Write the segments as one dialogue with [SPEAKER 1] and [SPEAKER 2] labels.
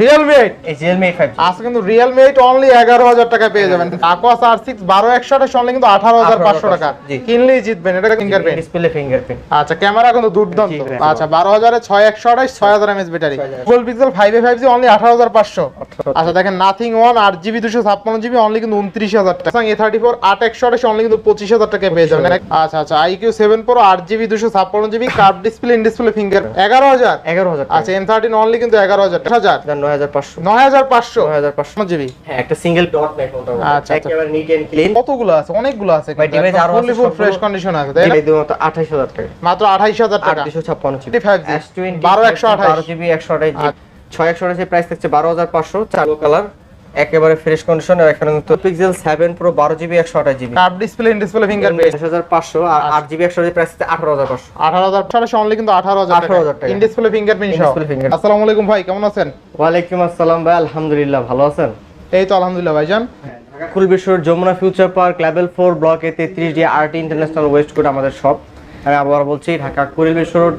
[SPEAKER 1] এই
[SPEAKER 2] আজকে কিন্তু অনলি এগারো হাজার টাকায় পেয়ে যাবেন। অনলি কিন্তু আঠারো হাজার পাঁচশো টাকা।
[SPEAKER 1] জি।
[SPEAKER 2] কিনলেই জিতবেন এটা ফিঙ্গারপ্রিন্ট
[SPEAKER 1] ডিসপ্লে ফিঙ্গারপ্রিন্ট
[SPEAKER 2] আচ্ছা ক্যামেরা কিন্তু দুর্দান্ত। আচ্ছা বারো হাজারে ছয় একশো আঠাশ ছয় হাজার MS battery Google Pixel five A five G only আঠারো হাজার পাঁচশো। আচ্ছা দেখেন নাথিং ওয়ান আট জিবি দুশো ছাপ্পান্ন জিবি অনলি কিন্তু উনত্রিশ হাজার টাকা। এ থার্টি ফোর আট একশো আঠাশ অনলি কিন্তু পঁচিশ হাজার টাকায় পেয়ে যাবেন। আচ্ছা আচ্ছা আট জিবি দুশো ছাপ্পান্ন GB curve display in display finger এগারো হাজার।
[SPEAKER 1] এগারো হাজার।
[SPEAKER 2] আচ্ছা এম থার্টিন অনলি কিন্তু এগারো হাজার হাজার
[SPEAKER 1] নয় হাজার পাঁচশো।
[SPEAKER 2] নয় হাজার পাঁচশো?
[SPEAKER 1] নয় হাজার পাঁচশো।
[SPEAKER 2] জিবি?
[SPEAKER 1] হ্যাঁ একটা সিঙ্গেল ডট
[SPEAKER 2] আচ্ছা, আচ্ছা।
[SPEAKER 1] একেবারে নিট এন্ড ক্লিন
[SPEAKER 2] কতগুলো আছে? অনেকগুলো আছে
[SPEAKER 1] ভাই, device আরও আছে
[SPEAKER 2] ফুল ফ্রেশ কন্ডিশন আছে তাই না?
[SPEAKER 1] এই টাকা।
[SPEAKER 2] মাত্র আঠাইশ হাজার
[SPEAKER 1] আট
[SPEAKER 2] টাকা।
[SPEAKER 1] দুশো ছাপ্পান্ন জিবি।
[SPEAKER 2] 55G, 12 128
[SPEAKER 1] বারো জিবি একশো আঠাশ জিবি
[SPEAKER 2] আচ্ছা।
[SPEAKER 1] ছয় একশো আঠাশের প্রাইস থাকছে বারো হাজার পাঁচশো। চারো কালার একেবারে ফ্রেশ কন্ডিশন এখানে কিন্তু পিক্সেল সেভেন প্রো বারো জিবি একশো আঠাশ GB
[SPEAKER 2] curve display in display fingerprint
[SPEAKER 1] দশ হাজার পাঁচশো আর আট জিবি একশো প্রাইস থাকছে আঠারো হাজার পাঁচশো।
[SPEAKER 2] আঠারো অনলি কিন্তু আঠারো হাজার
[SPEAKER 1] 18,000 টাকা।
[SPEAKER 2] ইন ডিসপ্লে ফিঙ্গারপ্রিন্ট সহ। আসসালামু আলাইকুম ভাই কেমন আছেন?
[SPEAKER 1] ওয়ালাইকুম আসসালাম ভাই আলহামদুলিল্লাহ ভালো আছেন?
[SPEAKER 2] এই তো আলহামদুলিল্লাহ ভাইজান।
[SPEAKER 1] কুল বিশ্বর Jamuna Future Park level four block A তেত্রিশ D RT International West Code আমাদের শপ আমি আবার বলছি, Dhaka Kuril road,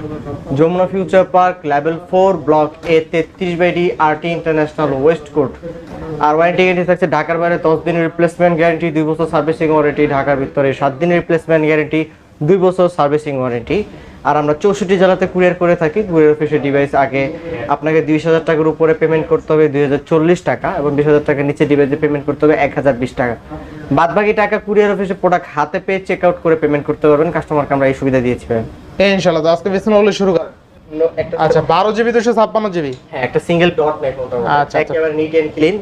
[SPEAKER 1] Jamuna Future Park, level four, block A তেত্রিশ by D, RT International West Code R warranty guarantee থাকছে ঢাকার বাইরে দশ দিনের রিপ্লেসমেন্ট গ্যারেন্টি দুই বছর সার্ভিসিং ওয়ারেন্টি ঢাকার ভিতরে সাত দিনের রিপ্লেসমেন্ট গ্যারেন্টি দুই বছর সার্ভিসিং ওয়ারেন্টি আর আমরা চৌষট্টি জেলাতে কুরিয়ার করে থাকি কুরিয়ার অফিসের ডিভাইস আগে আপনাকে দুই হাজার টাকার উপরে পেমেন্ট করতে হবে দুই হাজার চল্লিশ টাকা এবং বিশ হাজার টাকার নিচে ডিভাইসে পেমেন্ট করতে হবে এক হাজার বিশ টাকা। বাদ বাকি টাকা কুরিয়ার অফিসে প্রোডাক্ট হাতে পেয়ে চেক আউট করে পেমেন্ট করতে পারবেন। কাস্টমারকে আমরা এই সুবিধা দিয়েছি
[SPEAKER 2] ইনশাআল্লাহ ইনশাল্লাহ আজকে বিসমিল্লাহ বলে শুরু করেন আচ্ছা বারো জিবি দুশো ছাপ্পান্ন জিবি
[SPEAKER 1] হ্যাঁ একটা সিঙ্গেল ডট নেট
[SPEAKER 2] আচ্ছা।
[SPEAKER 1] একেবারে নিট এন্ড ক্লিন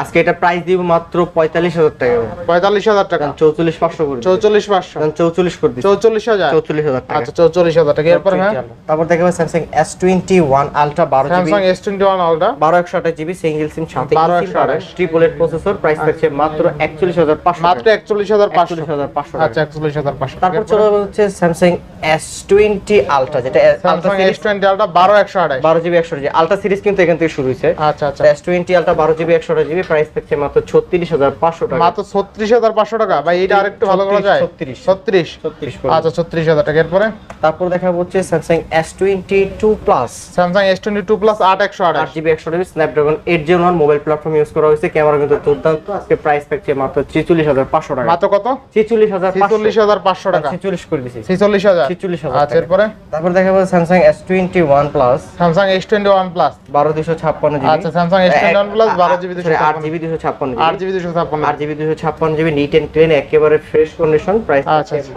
[SPEAKER 1] আজকে এটা প্রাইস দিব মাত্র পঁয়তাল্লিশ হাজার টাকা।
[SPEAKER 2] পঁয়তাল্লিশ হাজার টাকা।
[SPEAKER 1] চৌচল্লিশ পাঁচশো করে।
[SPEAKER 2] চৌচল্লিশ পাঁচশো।
[SPEAKER 1] চৌচল্লিশ করে
[SPEAKER 2] চৌচল্লিশ হাজার?
[SPEAKER 1] চৌচল্লিশ হাজার টাকা।
[SPEAKER 2] আচ্ছা চৌচল্লিশ হাজার টাকা। এরপর হ্যাঁ?
[SPEAKER 1] তারপর দেখে Samsung S twenty one Ultra বারো
[SPEAKER 2] Samsung S twenty one Ultra
[SPEAKER 1] বারো একশো আঠাশ জিবি সিঙ্গেল সিম সাথে
[SPEAKER 2] 1228
[SPEAKER 1] ট্রিপল এইট প্রসেসর প্রাইস থাকছে মাত্র একচল্লিশ হাজার পাঁচশো
[SPEAKER 2] মাত্র একচল্লিশ হাজার পাঁচশো।
[SPEAKER 1] হাজার পাঁচশো
[SPEAKER 2] আচ্ছা একচল্লিশ হাজার পাঁচশো।
[SPEAKER 1] তারপর চলে হচ্ছে স্যামসাং এস টোয়েন্টি আলট্রা যেটা
[SPEAKER 2] স্যামসাং এস টোয়েন্টি আলট্রা বারো একশো আঠাশ।
[SPEAKER 1] বারো জিবি একশো আলট্রা সিরিজ কিন্তু এখান থেকে শুরু হয়েছে।
[SPEAKER 2] আচ্ছা আচ্ছা।
[SPEAKER 1] এস টোয়েন্টি আলট্রা বারো জিবি একশো জিবি প্রাইস থাকছে মাত্র ছত্রিশ হাজার পাঁচশো টাকা।
[SPEAKER 2] মাত্র ছত্রিশ হাজার পাঁচশো টাকা। ভাই এটা আরেকটু ভালো করা যায়?
[SPEAKER 1] 36
[SPEAKER 2] ছত্রিশ?
[SPEAKER 1] ছত্রিশ
[SPEAKER 2] আচ্ছা ছত্রিশ হাজার টাকা। এরপরে?
[SPEAKER 1] তারপর দেখা হচ্ছে Samsung S twenty two plus
[SPEAKER 2] Samsung S twenty two plus আট একশো।
[SPEAKER 1] আট
[SPEAKER 2] আঠাশ
[SPEAKER 1] জিবি একশো GB Snapdragon eight zero one mobile platform use করা হয়েছে। ক্যামেরা কিন্তু দুর্দান্ত। আজকে প্রাইস থাকছে মাত্র ছেচল্লিশ হাজার পাঁচশো টাকা।
[SPEAKER 2] মাত্র কত?
[SPEAKER 1] ছেচল্লিশ হাজার
[SPEAKER 2] ছিচল্লিশ হাজার পাঁচশো টাকা।
[SPEAKER 1] ছেচল্লিশ করে দিছি।
[SPEAKER 2] ছিচল্লিশ হাজার।
[SPEAKER 1] 46,000
[SPEAKER 2] আচ্ছা এরপরে?
[SPEAKER 1] তারপর দেখা যাবে Samsung S twenty one plus
[SPEAKER 2] Samsung S twenty one plus
[SPEAKER 1] বারো দুশো ছাপ্পান্ন জিবি।
[SPEAKER 2] আচ্ছা, Samsung S21 Plus 12 GB
[SPEAKER 1] আট জিবি দুশো ছাপ্পান্ন।
[SPEAKER 2] আট জিবি। দুশো ছাপ্পান্ন।
[SPEAKER 1] আট জিবি দুশো ছাপ্পান্ন জিবি নিট এন্ড ক্লিন একেবারে ফ্রেশ কন্ডিশন প্রাইস।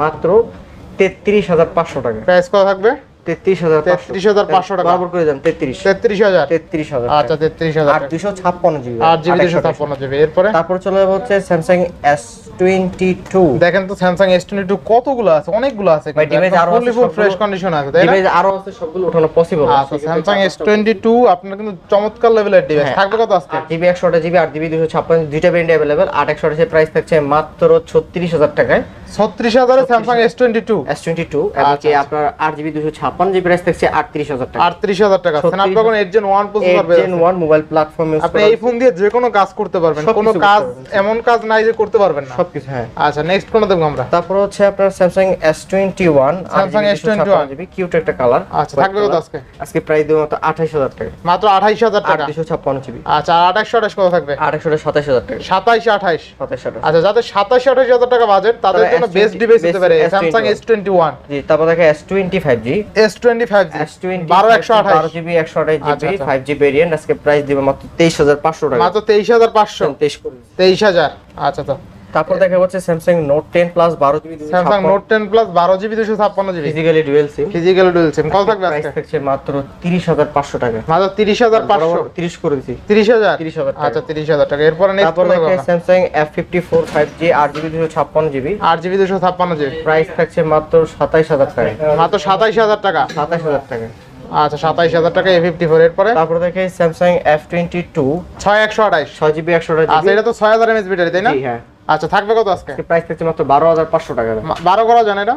[SPEAKER 1] মাত্র তেত্রিশ হাজার পাঁচশো টাকা।
[SPEAKER 2] প্রাইস কত থাকবে?
[SPEAKER 1] তেত্রিশ হাজার
[SPEAKER 2] 33,500 টাকা।
[SPEAKER 1] বরাবর করে দেন তেত্রিশ।
[SPEAKER 2] তেত্রিশ হাজার?
[SPEAKER 1] তেত্রিশ হাজার
[SPEAKER 2] আচ্ছা তেত্রিশ হাজার।
[SPEAKER 1] আট দুশো ছাপ্পান্ন জিবি।
[SPEAKER 2] আট জিবি দুশো ছাপ্পান্ন জিবি। এরপরে?
[SPEAKER 1] তারপর চলে যাব হচ্ছে স্যামসাং এস টোয়েন্টি টু
[SPEAKER 2] দেখেন তো স্যামসাং এস টোয়েন্টি টু কতগুলো আছে? অনেকগুলো আছে
[SPEAKER 1] ভাই, আরও
[SPEAKER 2] ফুল ফ্রেশ কন্ডিশন আছে তাই
[SPEAKER 1] ডিভাইস আরও আছে সবগুলো ওঠানো পসিবল
[SPEAKER 2] আচ্ছা স্যামসাং এস টোয়েন্টি টু আপনার কিন্তু চমৎকার লেভেলের ডিভাইস
[SPEAKER 1] হ্যাঁ।
[SPEAKER 2] থাকবে কত আজকে?
[SPEAKER 1] জিবি একশো আঠাশ জিবি আট জিবি দুশো ছাপ্পান্ন দুইটা ব্র্যান্ড অ্যাভেলেবেল আট একশো আঠাশের প্রাইস থাকছে মাত্র ছত্রিশ হাজার টাকায়।
[SPEAKER 2] ছত্রিশ হাজারে Samsung S twenty two
[SPEAKER 1] S twenty two এবং আপনার আট জিবি দুশো ছাপ্পান্ন জিবি প্রাইস থাকছে আটত্রিশ হাজার টাকা।
[SPEAKER 2] আটত্রিশ হাজার টাকা।
[SPEAKER 1] 36
[SPEAKER 2] Snapdragon eight Gen one processor
[SPEAKER 1] eight Gen one mobile platform
[SPEAKER 2] আপনি এই ফোন দিয়ে যে কোনো কাজ করতে পারবেন। কোনো কাজ এমন কাজ নাই যে করতে পারবেন না।
[SPEAKER 1] সবকিছু হ্যাঁ।
[SPEAKER 2] আচ্ছা নেক্সট কোন দেখব আমরা?
[SPEAKER 1] তারপর হচ্ছে আপনার Samsung S twenty one
[SPEAKER 2] Samsung S21
[SPEAKER 1] GB cute একটা কালার
[SPEAKER 2] আচ্ছা থাকবে কত আজকে?
[SPEAKER 1] আজকে প্রাইস দেবো মাত্র আঠাশ হাজার টাকা।
[SPEAKER 2] মাত্র আঠাইশ হাজার টাকা?
[SPEAKER 1] দুশো ছাপ্পান্ন জিবি
[SPEAKER 2] আচ্ছা আঠাশশো আঠাশ কত থাকবে?
[SPEAKER 1] একশো সাতাশ হাজার টাকা।
[SPEAKER 2] সাতাইশ আঠাইশ?
[SPEAKER 1] সাতাশ হাজার
[SPEAKER 2] আচ্ছা যাদের সাতাশ আঠাশ হাজার টাকা বাজেট তাদের জন্য বেস্ট ডিভাইস হতে পারে
[SPEAKER 1] S21
[SPEAKER 2] Samsung S twenty one
[SPEAKER 1] G তারপর দেখে S twenty five G GB
[SPEAKER 2] আচ্ছা, আচ্ছা।
[SPEAKER 1] ভেরিয়েন্ট আজকে প্রাইস দিবে মাত্র টাকা।
[SPEAKER 2] মাত্র আচ্ছা তো
[SPEAKER 1] তারপর দেখা যাচ্ছে স্যামসাং নোট টেন প্লাস বারো GB
[SPEAKER 2] Samsung Note ten plus বারো জিবি দুশো ছাপ্পান্ন GB
[SPEAKER 1] physically dual SIM
[SPEAKER 2] physical dual SIM কত থাকবে
[SPEAKER 1] প্রাইস
[SPEAKER 2] আজকে?
[SPEAKER 1] থাকছে মাত্র তিরিশ হাজার পাঁচশো টাকা।
[SPEAKER 2] মাত্র তিরিশ হাজার পাঁচশো।
[SPEAKER 1] তিরিশ করে দিছি।
[SPEAKER 2] তিরিশ হাজার?
[SPEAKER 1] 30,000 টাকা।
[SPEAKER 2] আচ্ছা তিরিশ হাজার টাকা। এরপরে নেক্সট
[SPEAKER 1] তারপর দেখে Samsung fifty four five G আট জিবি দুশো ছাপ্পান্ন জিবি
[SPEAKER 2] আট জিবি দুশো ছাপ্পান্ন জিবি
[SPEAKER 1] প্রাইস থাকছে মাত্র সাতাইশ হাজার টাকা।
[SPEAKER 2] মাত্র সাতাইশ হাজার টাকা?
[SPEAKER 1] সাতাইশ হাজার টাকা।
[SPEAKER 2] আচ্ছা সাতাইশ হাজার টাকা এ ফিফটি ফোর এরপরে?
[SPEAKER 1] তারপর দেখে স্যামসাং এফ টোয়েন্টি টু
[SPEAKER 2] ছয় একশো আঠাইশ।
[SPEAKER 1] ছয় জিবি একশো
[SPEAKER 2] আচ্ছা এটা তো ছয় হাজার এমএস ব্যাটারি তাই না?
[SPEAKER 1] জি হ্যাঁ।
[SPEAKER 2] আচ্ছা থাকবে কত আজকে?
[SPEAKER 1] প্রাইস থাকছে মাত্র বারো হাজার পাঁচশো টাকা।
[SPEAKER 2] বারো করা জানে এটা?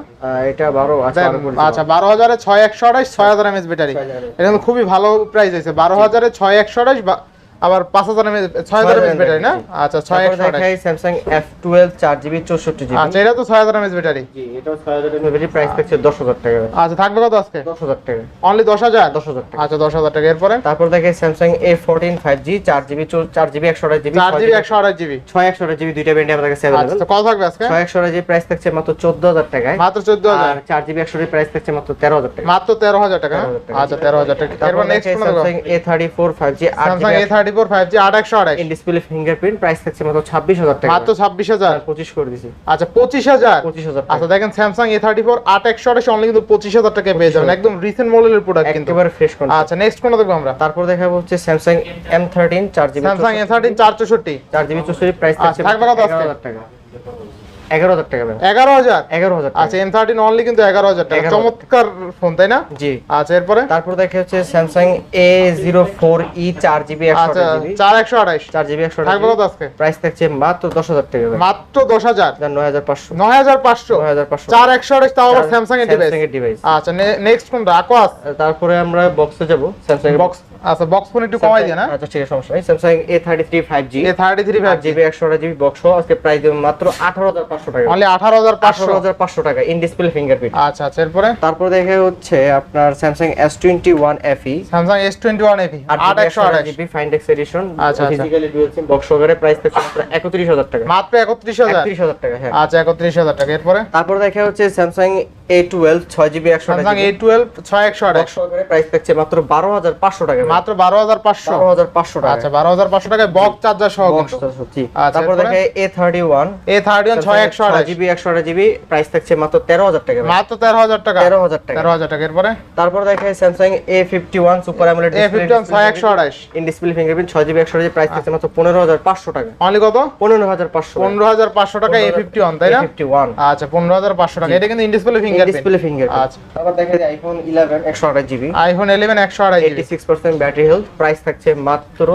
[SPEAKER 1] এটা বারো আচ্ছা বারো
[SPEAKER 2] আচ্ছা বারো হাজারে ছয় একশো আঠাশ ছয় হাজার এমএস ব্যাটারি এটা খুবই ভালো প্রাইস হয়েছে বারো হাজারে ছয় একশো আঠাশ আবার পাঁচ হাজার এমএস ছয় হাজার এমএস ব্যাটারি না? আচ্ছা ছয়
[SPEAKER 1] তারপর
[SPEAKER 2] একশো আঠাশ
[SPEAKER 1] দেখাই চার জিবি চৌষট্টি জিবি
[SPEAKER 2] আচ্ছা এটা তো ছয় হাজার এমএস ব্যাটারি।
[SPEAKER 1] জি এটাও ছয় হাজার এমএবি প্রাইস থাকছে দশ হাজার টাকা।
[SPEAKER 2] আচ্ছা থাকবে কত আজকে?
[SPEAKER 1] দশ হাজার টাকা।
[SPEAKER 2] অনলি দশ হাজার?
[SPEAKER 1] দশ হাজার টাকা।
[SPEAKER 2] আচ্ছা দশ হাজার টাকা। এরপরে?
[SPEAKER 1] তারপর দেখে Samsung A fourteen five G চার জিবি চার জিবি একশো আঠাশ জিবি
[SPEAKER 2] চার জিবি একশো আঠাশ জিবি
[SPEAKER 1] ছয় একশো আঠাশ জিবি দুইটা ব্যান্ডে আমাদের কাছে অ্যাভেলেবল
[SPEAKER 2] আচ্ছা কত থাকবে আজকে?
[SPEAKER 1] ছয় একশো আঠাশ জিবি প্রাইস থাকছে মাত্র চোদ্দ হাজার টাকায়।
[SPEAKER 2] মাত্র চোদ্দ হাজার।
[SPEAKER 1] আর চার জিবি একশো প্রাইস থাকছে মাত্র তেরো হাজার টাকা।
[SPEAKER 2] মাত্র তেরো হাজার টাকা
[SPEAKER 1] 13,000 টাকা।
[SPEAKER 2] আচ্ছা তেরো হাজার টাকা।
[SPEAKER 1] তারপর
[SPEAKER 2] এরপর নেক্সট
[SPEAKER 1] দেখে
[SPEAKER 2] কোন দেখো
[SPEAKER 1] Samsung A thirty four five G আট
[SPEAKER 2] Samsung A thirty four five G আট একশো। আঠাশ
[SPEAKER 1] ইন ডিসপ্লে ফিঙ্গারপ্রিন্ট প্রাইস থাকছে মাত্র ছাব্বিশ হাজার টাকা।
[SPEAKER 2] মাত্র ছাব্বিশ হাজার।
[SPEAKER 1] আর পঁচিশ করে দিছি।
[SPEAKER 2] আচ্ছা পঁচিশ হাজার।
[SPEAKER 1] পঁচিশ হাজার
[SPEAKER 2] আচ্ছা দেখেন স্যামসাং এ থার্টি ফোর আট একশো আঠাশ অনলি কিন্তু পঁচিশ হাজার টাকায় পেয়ে যাবেন। একদম রিসেন্ট মডেলের প্রোডাক্ট কিন্তু।
[SPEAKER 1] একেবারে ফ্রেশ
[SPEAKER 2] আচ্ছা নেক্সট কোন দেখব আমরা?
[SPEAKER 1] তারপর দেখা হচ্ছে চার জিবি
[SPEAKER 2] স্যামসাং এ থার্টিন চার
[SPEAKER 1] চার জিবি প্রাইস থাকছে টাকা। এগারো হাজার টাকা
[SPEAKER 2] এগারো হাজার?
[SPEAKER 1] এগারো হাজার
[SPEAKER 2] আচ্ছা এম থার্টিন অনলি কিন্তু এগারো হাজার টাকা। চমৎকার ফোন তাই না?
[SPEAKER 1] জি।
[SPEAKER 2] আচ্ছা এরপরে?
[SPEAKER 1] তারপর দেখা হচ্ছে Samsung A zero four E চার জিবি
[SPEAKER 2] আচ্ছা চার একশো আঠাশ।
[SPEAKER 1] চার জিবি একশো
[SPEAKER 2] থাকবে আজকে?
[SPEAKER 1] প্রাইস থাকছে মাত্র দশ হাজার টাকা
[SPEAKER 2] মাত্র দশ হাজার?
[SPEAKER 1] নয় হাজার পাঁচশো।
[SPEAKER 2] নয় হাজার পাঁচশো?
[SPEAKER 1] নয় হাজার পাঁচশো।
[SPEAKER 2] চার একশো আঠাশ তাও আবার স্যামসাং এর ডিভাইস আচ্ছা নেক্সট কোনটা আকোয়াস
[SPEAKER 1] তারপরে আমরা বক্সে যাব। স্যামসাং
[SPEAKER 2] বক্স আচ্ছা বক্স ফোন একটু কমাই দিয়ে না?
[SPEAKER 1] আচ্ছা ঠিক আছে সমস্যা নেই। Samsung A thirty three five G
[SPEAKER 2] A thirty three five
[SPEAKER 1] GB একশো জিবি বক্স আজকে প্রাইস মাত্র আঠারো হাজার পাঁচশো টাকা।
[SPEAKER 2] অনলি আঠারো হাজার পাঁচশো?
[SPEAKER 1] হাজার পাঁচশো টাকা ইন ডিসপ্লে ফিঙ্গারপ্রিন্ট
[SPEAKER 2] আচ্ছা আচ্ছা এরপরে?
[SPEAKER 1] তারপর দেখে হচ্ছে আপনার Samsung S twenty one F E
[SPEAKER 2] Samsung S twenty one AP আট একশো আঠাশ।
[SPEAKER 1] জিবি ফাইন্ডেক্স এডিশন
[SPEAKER 2] আচ্ছা, আচ্ছা।
[SPEAKER 1] ফিজিক্যালি ডুয়াল সিম বক্স সহকারে প্রাইস থাকছে মাত্র একত্রিশ হাজার টাকা।
[SPEAKER 2] মাত্র একত্রিশ হাজার?
[SPEAKER 1] একত্রিশ হাজার টাকা হ্যাঁ।
[SPEAKER 2] আচ্ছা একত্রিশ হাজার টাকা। এরপরে?
[SPEAKER 1] তারপর দেখা হচ্ছে স্যামসাং এ টুয়েলভ ছয় জিবি একশো
[SPEAKER 2] স্যামসাং এ টুয়েলভ ছয় একশো
[SPEAKER 1] বক্স প্রাইস থাকছে মাত্র বারো হাজার পাঁচশো টাকা।
[SPEAKER 2] মাত্র বারো হাজার পাঁচশো?
[SPEAKER 1] বারো হাজার পাঁচশো টাকা।
[SPEAKER 2] আচ্ছা বারো হাজার পাঁচশো টাকায় বক্স চার্জার সহ আচ্ছা,
[SPEAKER 1] তারপর দেখে A thirty one
[SPEAKER 2] A thirty one ছয় একশো আঠাশ
[SPEAKER 1] জিবি একশো আঠাশ জিবি প্রাইস থাকছে মাত্র তেরো হাজার টাকা
[SPEAKER 2] মাত্র তেরো হাজার টাকা?
[SPEAKER 1] তেরো হাজার টাকা।
[SPEAKER 2] তেরো হাজার টাকা। এরপরে?
[SPEAKER 1] তারপর দেখে Samsung A fifty one super AMOLED
[SPEAKER 2] A fifty one ছয় একশো আঠাশ।
[SPEAKER 1] ইন ডিসপ্লে ফিঙ্গারপ্রিন্ট ছয় জিবি একশো জিবি প্রাইস থাকছে মাত্র পনেরো হাজার পাঁচশো টাকা।
[SPEAKER 2] অনলি কত?
[SPEAKER 1] পনেরো হাজার পাঁচশো
[SPEAKER 2] পনেরো হাজার পাঁচশো টাকা এ ফিফটি ওয়ান তাই না?
[SPEAKER 1] ফিফটি ওয়ান
[SPEAKER 2] আচ্ছা পনেরো হাজার পাঁচশো টাকা। এটা কিন্তু ফিঙ্গার
[SPEAKER 1] ডিসপ্লে ফিঙ্গার
[SPEAKER 2] আচ্ছা।
[SPEAKER 1] তারপর দেখা যায় আইফোন ইলেভেন একশো আঠাশ জিবি।
[SPEAKER 2] আইফোন ইলেভেন একশো আঠাশ
[SPEAKER 1] eighty six percent battery health price থাকছে মাত্র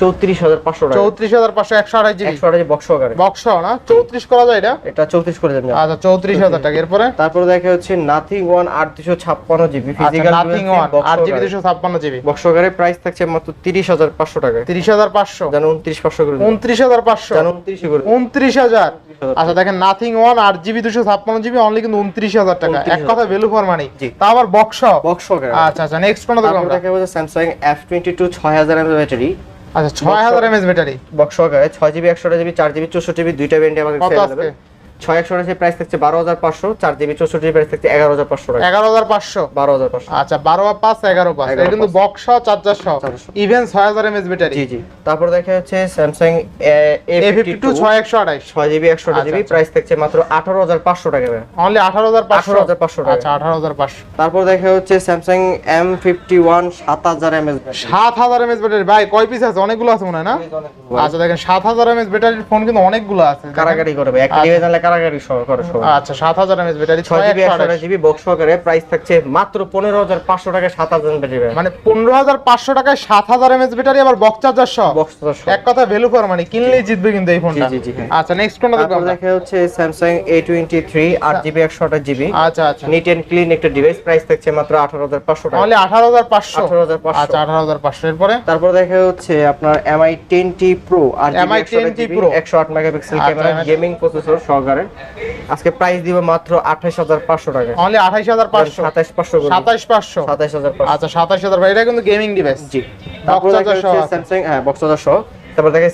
[SPEAKER 1] চৌত্রিশ হাজার পাঁচশো
[SPEAKER 2] চৌত্রিশ হাজার পাঁচশো একশো আঠাশ জিবি।
[SPEAKER 1] একশো আঠাশ বক্স
[SPEAKER 2] না? চৌত্রিশ করা যায় এটা?
[SPEAKER 1] এটা চৌত্রিশ করে দেবেন।
[SPEAKER 2] আচ্ছা চৌত্রিশ হাজার টাকা। এরপরে?
[SPEAKER 1] তারপর দেখা হচ্ছে নাথিং ওয়ান আট দুশো ছাপ্পান্ন জিবি। ফিজিক্যাল
[SPEAKER 2] নাথিং ওয়ান আট জিবি দুশো ছাপ্পান্ন জিবি।
[SPEAKER 1] বক্স প্রাইস থাকছে মাত্র তিরিশ হাজার পাঁচশো টাকা
[SPEAKER 2] তিরিশ হাজার পাঁচশো।
[SPEAKER 1] যেন উনত্রিশ পাঁচশো করে
[SPEAKER 2] উনত্রিশ হাজার পাঁচশো।
[SPEAKER 1] যেন উনত্রিশ করে
[SPEAKER 2] উনত্রিশ হাজার। আচ্ছা দেখেন নাথিং ওয়ান আট জিবি দুশো ছাপ্পান্ন জিবি অনলি কিন্তু উনত্রিশ হাজার টাকা। এক কথা ভ্যালু ফর মানি তা আবার বক্স
[SPEAKER 1] বক্স
[SPEAKER 2] আচ্ছা আচ্ছা নেক্সট কোন
[SPEAKER 1] দেখা যাচ্ছে স্যামসাং এফ টোয়েন্টি টু ছয় হাজার ব্যাটারি।
[SPEAKER 2] আচ্ছা ছয় হাজার এমএস ব্যাটারি
[SPEAKER 1] বক্স সহকারে ছয় জিবি একশো জিবি চার জিবি চৌষট্টি জিবি দুইটা ব্যান্ডে আমাদের
[SPEAKER 2] আজকে?
[SPEAKER 1] available। ছয় একশো আঠাশি প্রাইস থাকছে বারো হাজার পাঁচশো চার জিবি চৌষট্টি প্রাইস থাকছে এগারো হাজার পাঁচশো
[SPEAKER 2] এগারো হাজার পাঁচশো?
[SPEAKER 1] বারো হাজার পাঁচশো।
[SPEAKER 2] আচ্ছা বারো পাঁচ এগারো পাঁচ এটা কিন্তু বক্স চার্জার সহ ইভেন ছয় হাজার এমএস ব্যাটারি
[SPEAKER 1] জি জি। তারপর দেখা যাচ্ছে Samsung A
[SPEAKER 2] A fifty two ছয় একশো আঠাশ
[SPEAKER 1] ছয় জিবি একশো
[SPEAKER 2] আচ্ছা,
[SPEAKER 1] জিবি। প্রাইস থাকছে মাত্র আঠারো হাজার পাঁচশো টাকা
[SPEAKER 2] অনলি আঠারো হাজার পাঁচশো।
[SPEAKER 1] 18,500 টাকা।
[SPEAKER 2] আচ্ছা আঠারো হাজার পাঁচশো।
[SPEAKER 1] তারপর দেখা হচ্ছে স্যামসাং এম ফিফটি ওয়ান সাত হাজার এমএস
[SPEAKER 2] সাত হাজার এমএস ব্যাটারি ভাই কয় পিস আছে? অনেকগুলো আছে মনে হয় না? আচ্ছা দেখেন সাত হাজার এমএস ব্যাটারির ফোন কিন্তু অনেকগুলো আছে।
[SPEAKER 1] কারাগারি করবে। একটা
[SPEAKER 2] আচ্ছা।
[SPEAKER 1] ডিভাইস কারাগারি
[SPEAKER 2] আচ্ছা MS battery
[SPEAKER 1] GB GB box সহকারে প্রাইস থাকছে মাত্র টাকা ব্যাটারি
[SPEAKER 2] মানে পনেরো হাজার পাঁচশো টাকায় সাত হাজার এমএস ব্যাটারি আবার বক্স চার্জার সহ?
[SPEAKER 1] বক্স
[SPEAKER 2] এক কথা ভ্যালু ফর মানে কিনলেই জিতবে কিন্তু এই ফোনটা।
[SPEAKER 1] জি, জি, হ্যাঁ।
[SPEAKER 2] আচ্ছা নেক্সট কোনটা দেখব
[SPEAKER 1] তারপর
[SPEAKER 2] আমরা?
[SPEAKER 1] দেখা হচ্ছে
[SPEAKER 2] আচ্ছা আচ্ছা।
[SPEAKER 1] নিট এন্ড ক্লিন একটা ডিভাইস প্রাইস থাকছে মাত্র আঠারো হাজার পাঁচশো টাকা।
[SPEAKER 2] অনলি আঠারো হাজার
[SPEAKER 1] 18,500
[SPEAKER 2] আচ্ছা আঠারো হাজার পাঁচশো। এরপরে?
[SPEAKER 1] তারপর দেখা হচ্ছে আপনার টেন টি প্রো আর
[SPEAKER 2] MI 10T Pro।
[SPEAKER 1] একশো আট মেগাপিক্সেল
[SPEAKER 2] আচ্ছা,
[SPEAKER 1] ক্যামেরা গেমিং প্রসেসর সহকারে। আজকে প্রাইস দিব মাত্র আঠাশ হাজার পাঁচশো টাকা।
[SPEAKER 2] অনলি আঠাইশ হাজার পাঁচশো।
[SPEAKER 1] সাতাশ পাঁচশো
[SPEAKER 2] সাতাইশ পাঁচশো।
[SPEAKER 1] সাতাশ হাজার
[SPEAKER 2] আচ্ছা সাতাশ হাজার এটা কিন্তু গেমিং ডিভাইস
[SPEAKER 1] জি। তারপর স্যামসাং হ্যাঁ বক্স চার্জার সহ। তারপর দেখা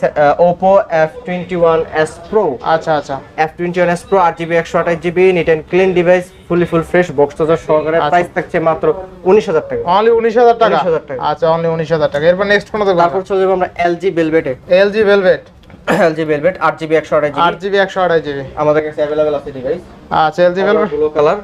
[SPEAKER 1] ওয়ান এস প্রো
[SPEAKER 2] আচ্ছা আচ্ছা।
[SPEAKER 1] F twenty one S Pro আট জিবি একশো আঠাশ GB neat and clean device fully full fresh box charger সহকারে
[SPEAKER 2] আচ্ছা।
[SPEAKER 1] প্রাইস থাকছে মাত্র উনিশ হাজার টাকা।
[SPEAKER 2] অনলি উনিশ হাজার টাকা?
[SPEAKER 1] 19,000 টাকা।
[SPEAKER 2] আচ্ছা অনলি উনিশ হাজার টাকা। এরপর নেক্সট কোনো দেখব
[SPEAKER 1] তারপর চলে যাব আমরা এলজি বেলভেটে
[SPEAKER 2] এলজি ভেলভেট
[SPEAKER 1] এলজি বেলভেট আট জিবি একশো আঠাশ
[SPEAKER 2] আট
[SPEAKER 1] জিবি আমাদের কাছে অ্যাভেলেবেল আছে ডিভাইস
[SPEAKER 2] আচ্ছা এলজি ভেলভেট?
[SPEAKER 1] ব্লু কালার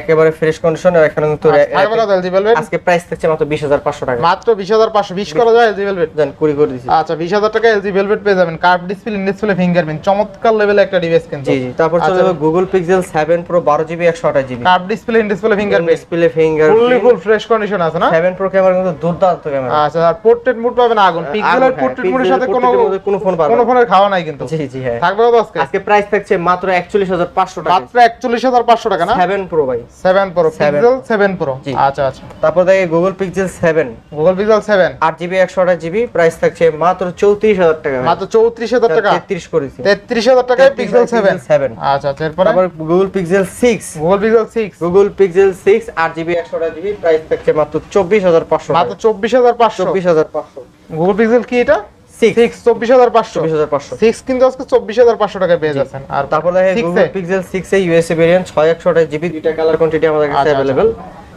[SPEAKER 1] একেবারে ফ্রেশ কন্ডিশন আর এখানে কিন্তু
[SPEAKER 2] থাকবে কত এলজি
[SPEAKER 1] আজকে প্রাইস থাকছে মাত্র বিশ হাজার পাঁচশো টাকা।
[SPEAKER 2] মাত্র বিশ হাজার পাঁচশো বিশ করা যায় এলজি ভেলভেট
[SPEAKER 1] দেন কুড়ি করে দিছি।
[SPEAKER 2] আচ্ছা বিশ হাজার টাকা এলজি ভেলভেট পেয়ে যাবেন। কার্ভ ডিসপ্লে ডিসপ্লে ফিঙ্গারপ্রিন্ট চমৎকার লেভেলের একটা ডিভাইস কিন্তু।
[SPEAKER 1] জি জি তারপর চলে
[SPEAKER 2] আচ্ছা।
[SPEAKER 1] যাবে গুগল পিক্সেল সেভেন প্রো বারো জিবি একশো আঠাশ GB
[SPEAKER 2] curve display display fingerprint
[SPEAKER 1] display finger
[SPEAKER 2] fully full fresh condition আছে না?
[SPEAKER 1] সেভেন প্রো ক্যামেরা কিন্তু দুর্দান্ত ক্যামেরা
[SPEAKER 2] আচ্ছা আর পোর্ট্রেট মুড পাবেন আগুন। পিক্সেলের পোর্ট্রেট মুডের সাথে কোনো
[SPEAKER 1] কোনো ফোন পাবে
[SPEAKER 2] কোনো ফোনের খাওয়া নাই কিন্তু।
[SPEAKER 1] জি জি হ্যাঁ।
[SPEAKER 2] থাকবে আজকে?
[SPEAKER 1] আজকে প্রাইস থাকছে মাত্র একচল্লিশ হাজার পাঁচশো টাকা।
[SPEAKER 2] মাত্র একচল্লিশ হাজার পাঁচশো টাকা না?
[SPEAKER 1] সেভেন প্রো ভাই। ভাই।
[SPEAKER 2] Seven Pro Pixel seven Pro আচ্ছা আচ্ছা।
[SPEAKER 1] তারপর দেখে Google Pixel seven
[SPEAKER 2] Google Pixel seven
[SPEAKER 1] আট জিবি একশো আঠাশ জিবি প্রাইস থাকছে মাত্র চৌত্রিশ হাজার টাকা ভাই।
[SPEAKER 2] মাত্র চৌত্রিশ হাজার টাকা?
[SPEAKER 1] তেত্রিশ করেছি।
[SPEAKER 2] তেত্রিশ হাজার টাকায় পিক্সেল সেভেন
[SPEAKER 1] সেভেন
[SPEAKER 2] আচ্ছা আচ্ছা এরপরে?
[SPEAKER 1] তারপর Google Pixel six
[SPEAKER 2] Google Pixel six
[SPEAKER 1] Google Pixel six আট জিবি একশো আঠাশ জিবি প্রাইস থাকছে মাত্র চব্বিশ হাজার পাঁচশো।
[SPEAKER 2] মাত্র চব্বিশ হাজার পাঁচশো।
[SPEAKER 1] চব্বিশ হাজার পাঁচশো।
[SPEAKER 2] গুগল পিক্সেল কি এটা? চব্বিশ হাজার পাঁচশো।
[SPEAKER 1] চব্বিশ হাজার পাঁচশো।
[SPEAKER 2] সিক্স কিন্তু আজকে চব্বিশ হাজার পাঁচশো টাকায় পেয়ে যাচ্ছেন। আর
[SPEAKER 1] তারপর দেখে Google Pixel six A USA variant ছয় একশো আঠাশ জিবি দুইটা কালার কোয়ান্টিটি আমাদের কাছে
[SPEAKER 2] আচ্ছা, আচ্ছা।
[SPEAKER 1] অ্যাভেলেবেল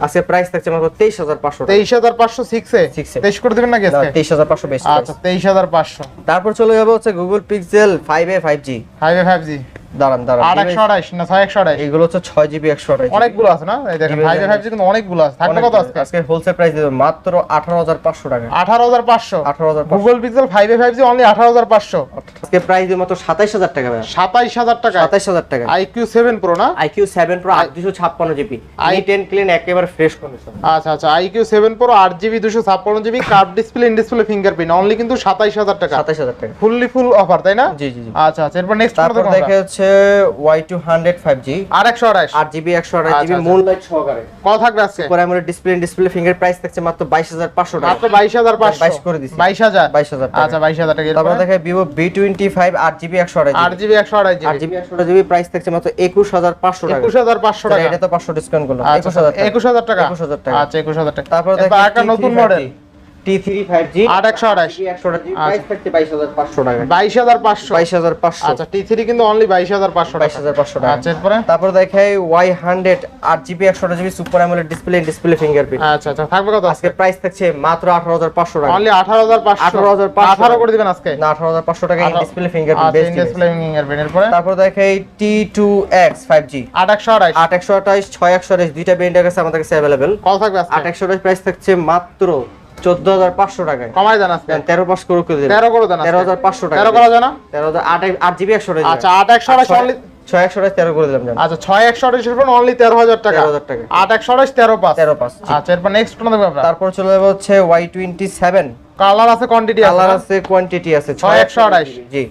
[SPEAKER 1] আজকে প্রাইস থাকছে মাত্র তেইশ হাজার পাঁচশো
[SPEAKER 2] তেইশ হাজার পাঁচশো সিক্সে
[SPEAKER 1] Six
[SPEAKER 2] তেইশ করে দেবেন নাকি
[SPEAKER 1] তেইশ হাজার পাঁচশো বেশি
[SPEAKER 2] আচ্ছা তেইশ হাজার পাঁচশো।
[SPEAKER 1] তারপর চলে যাবে হচ্ছে Google Pixel five A five G
[SPEAKER 2] five A five G
[SPEAKER 1] দাঁড়ান দাঁড়ান।
[SPEAKER 2] একশো আঠাইশ না ছয় একশো আঠাইশ
[SPEAKER 1] এইগুলো হচ্ছে ছয় জিবি একশো আঠাশ
[SPEAKER 2] অনেকগুলো আছে না? এই দেখেন ফাইভ ফাইভ কিন্তু অনেকগুলো আছে। থাকবে কত আজকে?
[SPEAKER 1] আজকে হোলসেল প্রাইস দেবে মাত্র আঠারো হাজার পাঁচশো টাকা।
[SPEAKER 2] আঠারো হাজার পাঁচশো।
[SPEAKER 1] আঠারো হাজার
[SPEAKER 2] Google Pixel five A five G only আঠারো হাজার পাঁচশো।
[SPEAKER 1] আজকে প্রাইস দেবে মাত্র সাতাইশ হাজার টাকা
[SPEAKER 2] সাতাইশ হাজার টাকা।
[SPEAKER 1] সাতাইশ হাজার টাকা।
[SPEAKER 2] আইকিউ সেভেন প্রো না?
[SPEAKER 1] আইকিউ সেভেন প্রো আট দুশো ছাপ্পান্ন জিবি আই টেন ক্লিন একেবারে ফ্রেশ কন্ডিশন
[SPEAKER 2] আচ্ছা আচ্ছা। আইকিউ সেভেন প্রো আট জিবি দুশো ছাপ্পান্ন GB curve display in display fingerprint only কিন্তু সাতাইশ হাজার টাকা।
[SPEAKER 1] সাতাইশ হাজার টাকা।
[SPEAKER 2] ফুললি ফুল অফার তাই না?
[SPEAKER 1] জি জি
[SPEAKER 2] আচ্ছা আচ্ছা। এরপর নেক্সট
[SPEAKER 1] দেখে হচ্ছে Y two hundred five G
[SPEAKER 2] আর একশো আঠাইশ
[SPEAKER 1] আট জিবি একশো
[SPEAKER 2] আচ্ছা,
[SPEAKER 1] জিবি
[SPEAKER 2] আচ্ছা।
[SPEAKER 1] লাইট সহকারে।
[SPEAKER 2] কত থাকবে আজকে?
[SPEAKER 1] পরে আমার ডিসপ্লে ডিসপ্লে ফিঙ্গার প্রাইস থাকছে মাত্র বাইশ হাজার পাঁচশো টাকা।
[SPEAKER 2] মাত্র বাইশ হাজার পাঁচশো।
[SPEAKER 1] বাইশ করে দিছি।
[SPEAKER 2] বাইশ হাজার?
[SPEAKER 1] বাইশ হাজার
[SPEAKER 2] আচ্ছা বাইশ হাজার টাকা
[SPEAKER 1] তারপর দেখে ভিভো বি টোয়েন্টি ফাইভ আট জিবি একশো আঠাশ
[SPEAKER 2] আট জিবি একশো আঠাইশ
[SPEAKER 1] আট
[SPEAKER 2] জিবি
[SPEAKER 1] একশো জিবি প্রাইস থাকছে মাত্র একুশ হাজার পাঁচশো টাকা।
[SPEAKER 2] একুশ হাজার পাঁচশো টাকা।
[SPEAKER 1] এটা তো পাঁচশো ডিসকাউন্ট করল
[SPEAKER 2] আচ্ছা,
[SPEAKER 1] একুশ হাজার টাকা।
[SPEAKER 2] একুশ হাজার টাকা। আচ্ছা একুশ হাজার টাকা।
[SPEAKER 1] তারপর দেখে
[SPEAKER 2] নতুন মডেল
[SPEAKER 1] আঠাশ। হাজার
[SPEAKER 2] হাজার
[SPEAKER 1] হাজার
[SPEAKER 2] হাজার
[SPEAKER 1] হাজার তারপর দেখাই ওয়াই হান্ড্রেড আট জিবি একশো GB super AMOLED display display fingerprint
[SPEAKER 2] আচ্ছা আচ্ছা থাকবে কত
[SPEAKER 1] আজকে? প্রাইস থাকছে মাত্র আঠারো হাজার পাঁচশো টাকা।
[SPEAKER 2] অনলি আঠারো হাজার পাঁচশো।
[SPEAKER 1] 18,500
[SPEAKER 2] আঠারো করে দিবেন আজকে?
[SPEAKER 1] না আঠারো হাজার পাঁচশো টাকা ডিসপ্লে ফিঙ্গারপ্রিন্ট
[SPEAKER 2] ডিসপ্লে ফিঙ্গারপ্রিন্ট এরপরে?
[SPEAKER 1] তারপর দেখাই T two X five G
[SPEAKER 2] আট একশো আঠাইশ
[SPEAKER 1] আট একশো আঠাশ ছয় একশো আঠাশ দুইটা ব্র্যান্ডের কাছে আমাদের কাছে অ্যাভেলেবেল
[SPEAKER 2] কত থাকবে
[SPEAKER 1] আট একশো আঠাশ প্রাইস থাকছে মাত্র চোদ্দ হাজার পাঁচশো টাকায়।
[SPEAKER 2] কমাই দেন আজকে।
[SPEAKER 1] তেরো পাঁচ করে করে
[SPEAKER 2] তেরো করে দেন
[SPEAKER 1] তেরো হাজার পাঁচশো টাকা
[SPEAKER 2] তেরো করা যায় না?
[SPEAKER 1] তেরো হাজার আট আট জিবি একশো টাকা
[SPEAKER 2] আচ্ছা আট একশো
[SPEAKER 1] ছয় একশো আঠাশ তেরো করে দিলাম
[SPEAKER 2] আচ্ছা ছয় একশো আঠাইশের অনলি তেরো হাজার টাকা।
[SPEAKER 1] হাজার টাকা।
[SPEAKER 2] আট একশো আঠাইশ তেরো পাঁচ।
[SPEAKER 1] তেরো পাঁচ
[SPEAKER 2] আচ্ছা এরপর নেক্সট কোন
[SPEAKER 1] তারপর চলে যাব হচ্ছে ওয়াই টোয়েন্টি সেভেন
[SPEAKER 2] কালার আছে কোয়ান্টিটি
[SPEAKER 1] কালার
[SPEAKER 2] আছে
[SPEAKER 1] কোয়ান্টিটি আছে
[SPEAKER 2] ছয় একশো আঠাশ।
[SPEAKER 1] জি।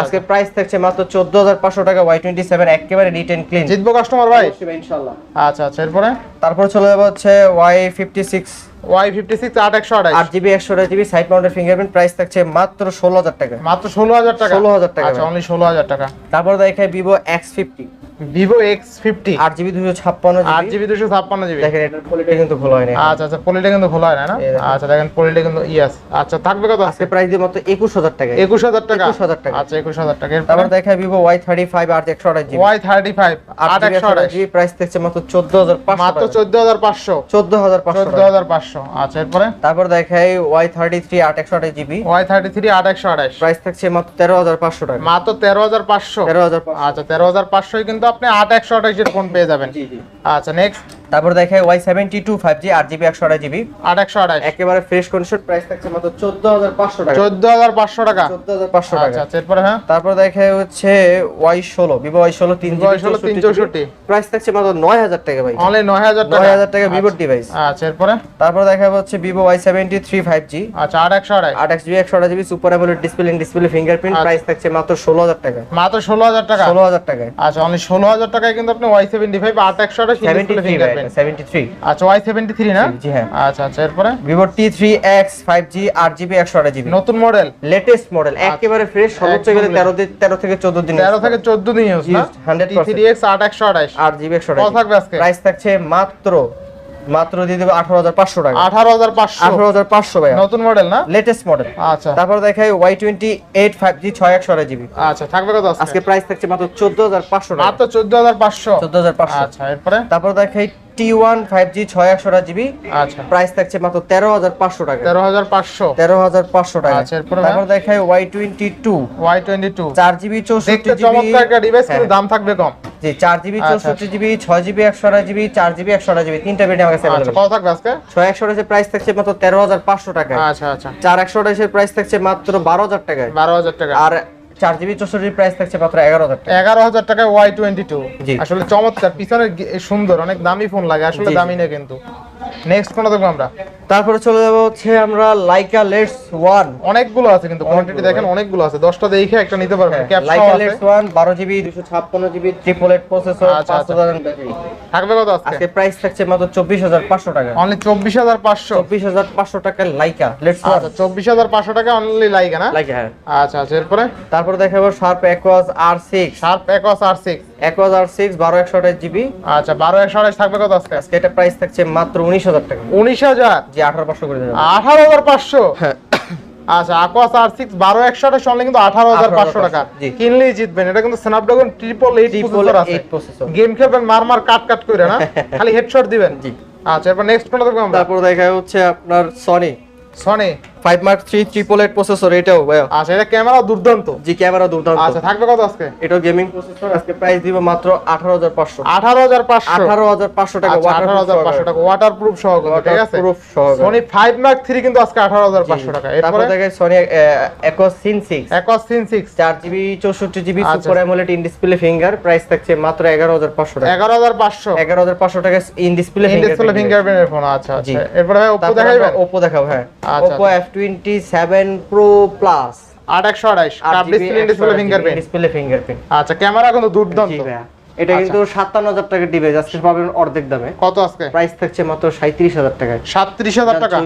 [SPEAKER 1] আজকে প্রাইস থাকছে মাত্র চোদ্দ হাজার পাঁচশো টাকা ওয়াই টোয়েন্টি সেভেন একেবারে নিট এন্ড ক্লিন
[SPEAKER 2] জিতবো কাস্টমার ভাই।
[SPEAKER 1] ইনশাআল্লাহ
[SPEAKER 2] আচ্ছা আচ্ছা এরপরে?
[SPEAKER 1] তারপর চলে যাব হচ্ছে Y fifty six
[SPEAKER 2] Y fifty six আট একশো আঠাইশ
[SPEAKER 1] আট জিবি একশো GB side mounted fingerprint price থাকছে মাত্র ষোলো হাজার টাকা।
[SPEAKER 2] মাত্র ষোলো হাজার টাকা?
[SPEAKER 1] 16,000 টাকা
[SPEAKER 2] আচ্ছা। অনলি ষোলো হাজার টাকা।
[SPEAKER 1] তারপর Vivo X fifty
[SPEAKER 2] Vivo X fifty
[SPEAKER 1] আট জিবি দুশো ছাপ্পান্ন
[SPEAKER 2] আট
[SPEAKER 1] জিবি
[SPEAKER 2] দুশো ছাপ্পান্ন জিবি।
[SPEAKER 1] দেখেন এটার কোয়ালিটি কিন্তু ভালো হয়নি।
[SPEAKER 2] আচ্ছা আচ্ছা পলিটা কিন্তু খোলা হয় না না?
[SPEAKER 1] দেখেন।
[SPEAKER 2] আচ্ছা দেখেন পলিটা কিন্তু ইয়াস আচ্ছা থাকবে কত
[SPEAKER 1] আজকে প্রাইস দিয়ে মাত্র একুশ হাজার টাকা।
[SPEAKER 2] একুশ হাজার টাকা?
[SPEAKER 1] 21,000 টাকা।
[SPEAKER 2] আচ্ছা একুশ হাজার টাকা।
[SPEAKER 1] তারপর দেখায় ভিভো ওয়াই থার্টি ফাইভ আট একশো আঠাশ জিবি।
[SPEAKER 2] ওয়াই থার্টি ফাইভ আট একশো আঠাইশ
[SPEAKER 1] জিবি প্রাইস থাকছে মাত্র চোদ্দ হাজার
[SPEAKER 2] মাত্র
[SPEAKER 1] পাঁচশো
[SPEAKER 2] চোদ্দ হাজার পাঁচশো।
[SPEAKER 1] চোদ্দ হাজার পাঁচশো
[SPEAKER 2] চোদ্দ হাজার পাঁচশো। আচ্ছা এরপরে?
[SPEAKER 1] তারপর দেখাই ওয়াই থার্টি থ্রি আট একশো আঠাশ জিবি।
[SPEAKER 2] ওয়াই থার্টি থ্রি আট একশো আঠাইশ
[SPEAKER 1] প্রাইস থাকছে মাত্র তেরো হাজার পাঁচশো টাকা।
[SPEAKER 2] মাত্র তেরো হাজার পাঁচশো।
[SPEAKER 1] তেরো হাজার
[SPEAKER 2] আচ্ছা তেরো হাজার পাঁচশোয় কিন্তু আপনি আট একশো ফোন পেয়ে যাবেন।
[SPEAKER 1] জি জি।
[SPEAKER 2] আচ্ছা নেক্সট
[SPEAKER 1] তারপর দেখাই Y seventy two five G আট জিবি একশো আঠাশ জিবি।
[SPEAKER 2] আট একশো আঠাইশ
[SPEAKER 1] একেবারে ফ্রেশ কন্ডিশন প্রাইস থাকছে মাত্র চোদ্দ হাজার পাঁচশো টাকা।
[SPEAKER 2] চোদ্দ হাজার পাঁচশো টাকা।
[SPEAKER 1] চোদ্দ হাজার পাঁচশো
[SPEAKER 2] আচ্ছা
[SPEAKER 1] টাকা।
[SPEAKER 2] আচ্ছা এরপরে হ্যাঁ?
[SPEAKER 1] তারপর দেখাই হচ্ছে ওয়াই ষোলো ভিভো ওয়াই ষোলো তিন
[SPEAKER 2] Vivo Y16 364
[SPEAKER 1] প্রাইস থাকছে মাত্র নয় হাজার টাকা ভাই।
[SPEAKER 2] অনলি নয় হাজার টাকা।
[SPEAKER 1] নয় হাজার টাকা ভিভোর ডিভাইস
[SPEAKER 2] আচ্ছা এরপরে?
[SPEAKER 1] তারপর দেখা হচ্ছে Vivo Y seventy three five G
[SPEAKER 2] আচ্ছা আট একশো আঠাইশ
[SPEAKER 1] আট জিবি একশো আঠাশ GB super AMOLED display display fingerprint
[SPEAKER 2] আচ্ছা।
[SPEAKER 1] প্রাইস থাকছে মাত্র ষোলো হাজার টাকা।
[SPEAKER 2] মাত্র ষোলো হাজার টাকা?
[SPEAKER 1] ষোলো হাজার টাকায়।
[SPEAKER 2] আচ্ছা অনলি ষোলো হাজার টাকায় কিন্তু আপনি ওয়াই সেভেন্টি ফাইভ আট একশো আঠাইশ
[SPEAKER 1] সেভেন্টি থ্রি
[SPEAKER 2] আচ্ছা ওয়াই সেভেন্টি থ্রি না?
[SPEAKER 1] জি হ্যাঁ।
[SPEAKER 2] আচ্ছা আচ্ছা এরপরে?
[SPEAKER 1] Vivo T three X five G আট জিবি একশো আঠাশ জিবি
[SPEAKER 2] নতুন মডেল
[SPEAKER 1] লেটেস্ট মডেল একেবারে ফ্রেশ সর্বোচ্চ গেলে তেরো দিন তেরো থেকে চোদ্দ দিন
[SPEAKER 2] তেরো থেকে চোদ্দ দিন ইউজ না?
[SPEAKER 1] Used, 100%
[SPEAKER 2] টি থ্রি এক্স আট একশো আঠাইশ
[SPEAKER 1] আট জিবি একশো
[SPEAKER 2] কত থাকবে আজকে?
[SPEAKER 1] প্রাইস থাকছে মাত্র মাত্র দিয়ে দেবো আঠারো হাজার পাঁচশো টাকা।
[SPEAKER 2] আঠারো হাজার পাঁচশো।
[SPEAKER 1] আঠারো হাজার পাঁচশো ভাই
[SPEAKER 2] নতুন মডেল না?
[SPEAKER 1] লেটেস্ট মডেল
[SPEAKER 2] আচ্ছা।
[SPEAKER 1] তারপর দেখাই Y twenty eight five G ছয় একশো আড়াই জিবি
[SPEAKER 2] আচ্ছা থাকবে কত
[SPEAKER 1] আজকে? প্রাইস থাকছে মাত্র চোদ্দ হাজার পাঁচশো টাকা।
[SPEAKER 2] মাত্র চোদ্দ হাজার পাঁচশো।
[SPEAKER 1] চোদ্দ হাজার পাঁচশো।
[SPEAKER 2] আচ্ছা এরপরে?
[SPEAKER 1] তারপর দেখাই টি ওয়ান ফাইভ জি ছয় একশো জিবি।
[SPEAKER 2] আচ্ছা।
[SPEAKER 1] প্রাইস থাকছে মাত্র তেরো হাজার পাঁচশো টাকা।
[SPEAKER 2] তেরো হাজার পাঁচশো।
[SPEAKER 1] তেরো হাজার পাঁচশো টাকা।
[SPEAKER 2] আচ্ছা,
[SPEAKER 1] তারপর দেখাই Y twenty two
[SPEAKER 2] Y twenty two
[SPEAKER 1] চার জিবি চৌষট্টি
[SPEAKER 2] চমৎকার একটা ডিভাইস কিন্তু দাম থাকবে কম।
[SPEAKER 1] জি চার জিবি
[SPEAKER 2] আচ্ছা।
[SPEAKER 1] চৌষট্টি জিবি ছয় জিবি একশো আঠাশ জিবি চার জিবি একশো আঠাশ জিবি তিনটা বেডে আমার কাছে
[SPEAKER 2] আচ্ছা কত থাকবে আজকে?
[SPEAKER 1] ছয় একশো আঠাশের প্রাইস থাকছে মাত্র তেরো হাজার পাঁচশো টাকা
[SPEAKER 2] আচ্ছা আচ্ছা।
[SPEAKER 1] চার একশো আঠাশের প্রাইস থাকছে মাত্র বারো হাজার টাকায়।
[SPEAKER 2] বারো হাজার টাকা।
[SPEAKER 1] আর চার জিবি চৌষট্টির প্রাইস থাকছে মাত্র এগারো হাজার টাকা
[SPEAKER 2] এগারো হাজার টাকায় ওয়াই টোয়েন্টি টু। আসলে চমৎকার পিছনের সুন্দর অনেক দামি ফোন লাগে আসলে। দামি না কিন্তু নেক্সট কোন দেখব আমরা
[SPEAKER 1] তারপরে চলে যাব হচ্ছে আমরা লাইকা লেটস ওয়ান
[SPEAKER 2] অনেকগুলো আছে কিন্তু কোয়ান্টিটি দেখেন অনেকগুলো আছে। দশটা দেখে একটা নিতে পারবেন।
[SPEAKER 1] লাইকা লেটস ওয়ান বারো জিবি দুশো ছাপ্পান্ন জিবি ট্রিপল এইট প্রসেসর
[SPEAKER 2] আচ্ছা,
[SPEAKER 1] পাঁচ
[SPEAKER 2] আচ্ছা।
[SPEAKER 1] হাজার ব্যাটারি।
[SPEAKER 2] থাকবে কত আজকে?
[SPEAKER 1] আজকে প্রাইস থাকছে মাত্র চব্বিশ হাজার পাঁচশো টাকা।
[SPEAKER 2] অনলি চব্বিশ হাজার পাঁচশো?
[SPEAKER 1] চব্বিশ হাজার পাঁচশো টাকার লাইকা লেটস ওয়ান
[SPEAKER 2] আচ্ছা চব্বিশ হাজার পাঁচশো টাকা অনলি লাইকা না?
[SPEAKER 1] লাইকা হ্যাঁ।
[SPEAKER 2] আচ্ছা আচ্ছা এরপরে?
[SPEAKER 1] তারপরে দেখাবো Sharp Aquos R six
[SPEAKER 2] Sharp X R six
[SPEAKER 1] Aquos R six বারো একশো আঠাশ জিবি।
[SPEAKER 2] আচ্ছা বারো একশো আড়াইশ থাকবে কত আজকে?
[SPEAKER 1] আজকে এটা প্রাইস থাকছে মাত্র উনিশ হাজার টাকা।
[SPEAKER 2] উনিশ হাজার?
[SPEAKER 1] জি আঠারো পাঁচশো করে দেবেন।
[SPEAKER 2] আঠারো হাজার পাঁচশো?
[SPEAKER 1] হ্যাঁ।
[SPEAKER 2] আচ্ছা আকোয়াস আর সিক্স বারো একশো আঠাশ কিন্তু আঠারো হাজার পাঁচশো টাকা। কিনলেই জিতবেন। এটা কিন্তু স্ন্যাপড্রাগন ট্রিপল এইট প্রসেসর আছে। গেম খেলবেন মার মার কাট কাট করে না? খালি হেডশট দিবেন।
[SPEAKER 1] জি।
[SPEAKER 2] আচ্ছা এরপর নেক্সট কোনটা দেখব আমরা।
[SPEAKER 1] তারপর দেখা হচ্ছে আপনার Sony
[SPEAKER 2] Sony
[SPEAKER 1] five Mark three triple eight processor এটাও ভাইয়া।
[SPEAKER 2] আচ্ছা এটা ক্যামেরা দুর্দান্ত।
[SPEAKER 1] জি ক্যামেরা দুর্দান্ত।
[SPEAKER 2] আচ্ছা থাকবে কত আজকে?
[SPEAKER 1] এটাও গেমিং প্রসেসর আজকে প্রাইস দিব মাত্র আঠারো হাজার পাঁচশো।
[SPEAKER 2] আঠারো হাজার পাঁচশো।
[SPEAKER 1] আঠারো হাজার পাঁচশো টাকা
[SPEAKER 2] আচ্ছা আঠারো হাজার পাঁচশো টাকা ওয়াটার প্রুফ সহ ঠিক আছে?
[SPEAKER 1] Waterproof সহ।
[SPEAKER 2] সনি ফাইভ মার্ক থ্রি কিন্তু আজকে আঠারো হাজার পাঁচশো টাকা। এরপরে?
[SPEAKER 1] দেখে Sony X scene six
[SPEAKER 2] X scene six
[SPEAKER 1] চার জিবি চৌষট্টি জিবি
[SPEAKER 2] আচ্ছা।
[SPEAKER 1] Super AMOLED in display finger price থাকছে মাত্র এগারো হাজার পাঁচশো টাকা।
[SPEAKER 2] এগারো হাজার পাঁচশো।
[SPEAKER 1] এগারো হাজার পাঁচশো টাকা ইন ডিসপ্লে
[SPEAKER 2] ডিসপ্লে ফিঙ্গারপ্রিন্টের ফোন আচ্ছা আচ্ছা। এরপরে ওপো দেখাইবেন?
[SPEAKER 1] ওপো দেখাবো হ্যাঁ।
[SPEAKER 2] আচ্ছা,
[SPEAKER 1] Oppo F twenty seven pro plus
[SPEAKER 2] আট একশো আড়াইশ। কাপ ডিসপ্লে ডিসপ্লে ফিঙ্গারপ্রিন্ট আচ্ছা ক্যামেরা কিন্তু দুর্দান্ত।
[SPEAKER 1] এটা
[SPEAKER 2] আচ্ছা।
[SPEAKER 1] কিন্তু সাতান্ন হাজার টাকার ডিভাইস আজকে পাবেন অর্ধেক দামে।
[SPEAKER 2] কত আজকে?
[SPEAKER 1] প্রাইস থাকছে মাত্র সাঁত্রিশ হাজার টাকায়।
[SPEAKER 2] সাতত্রিশ হাজার টাকা?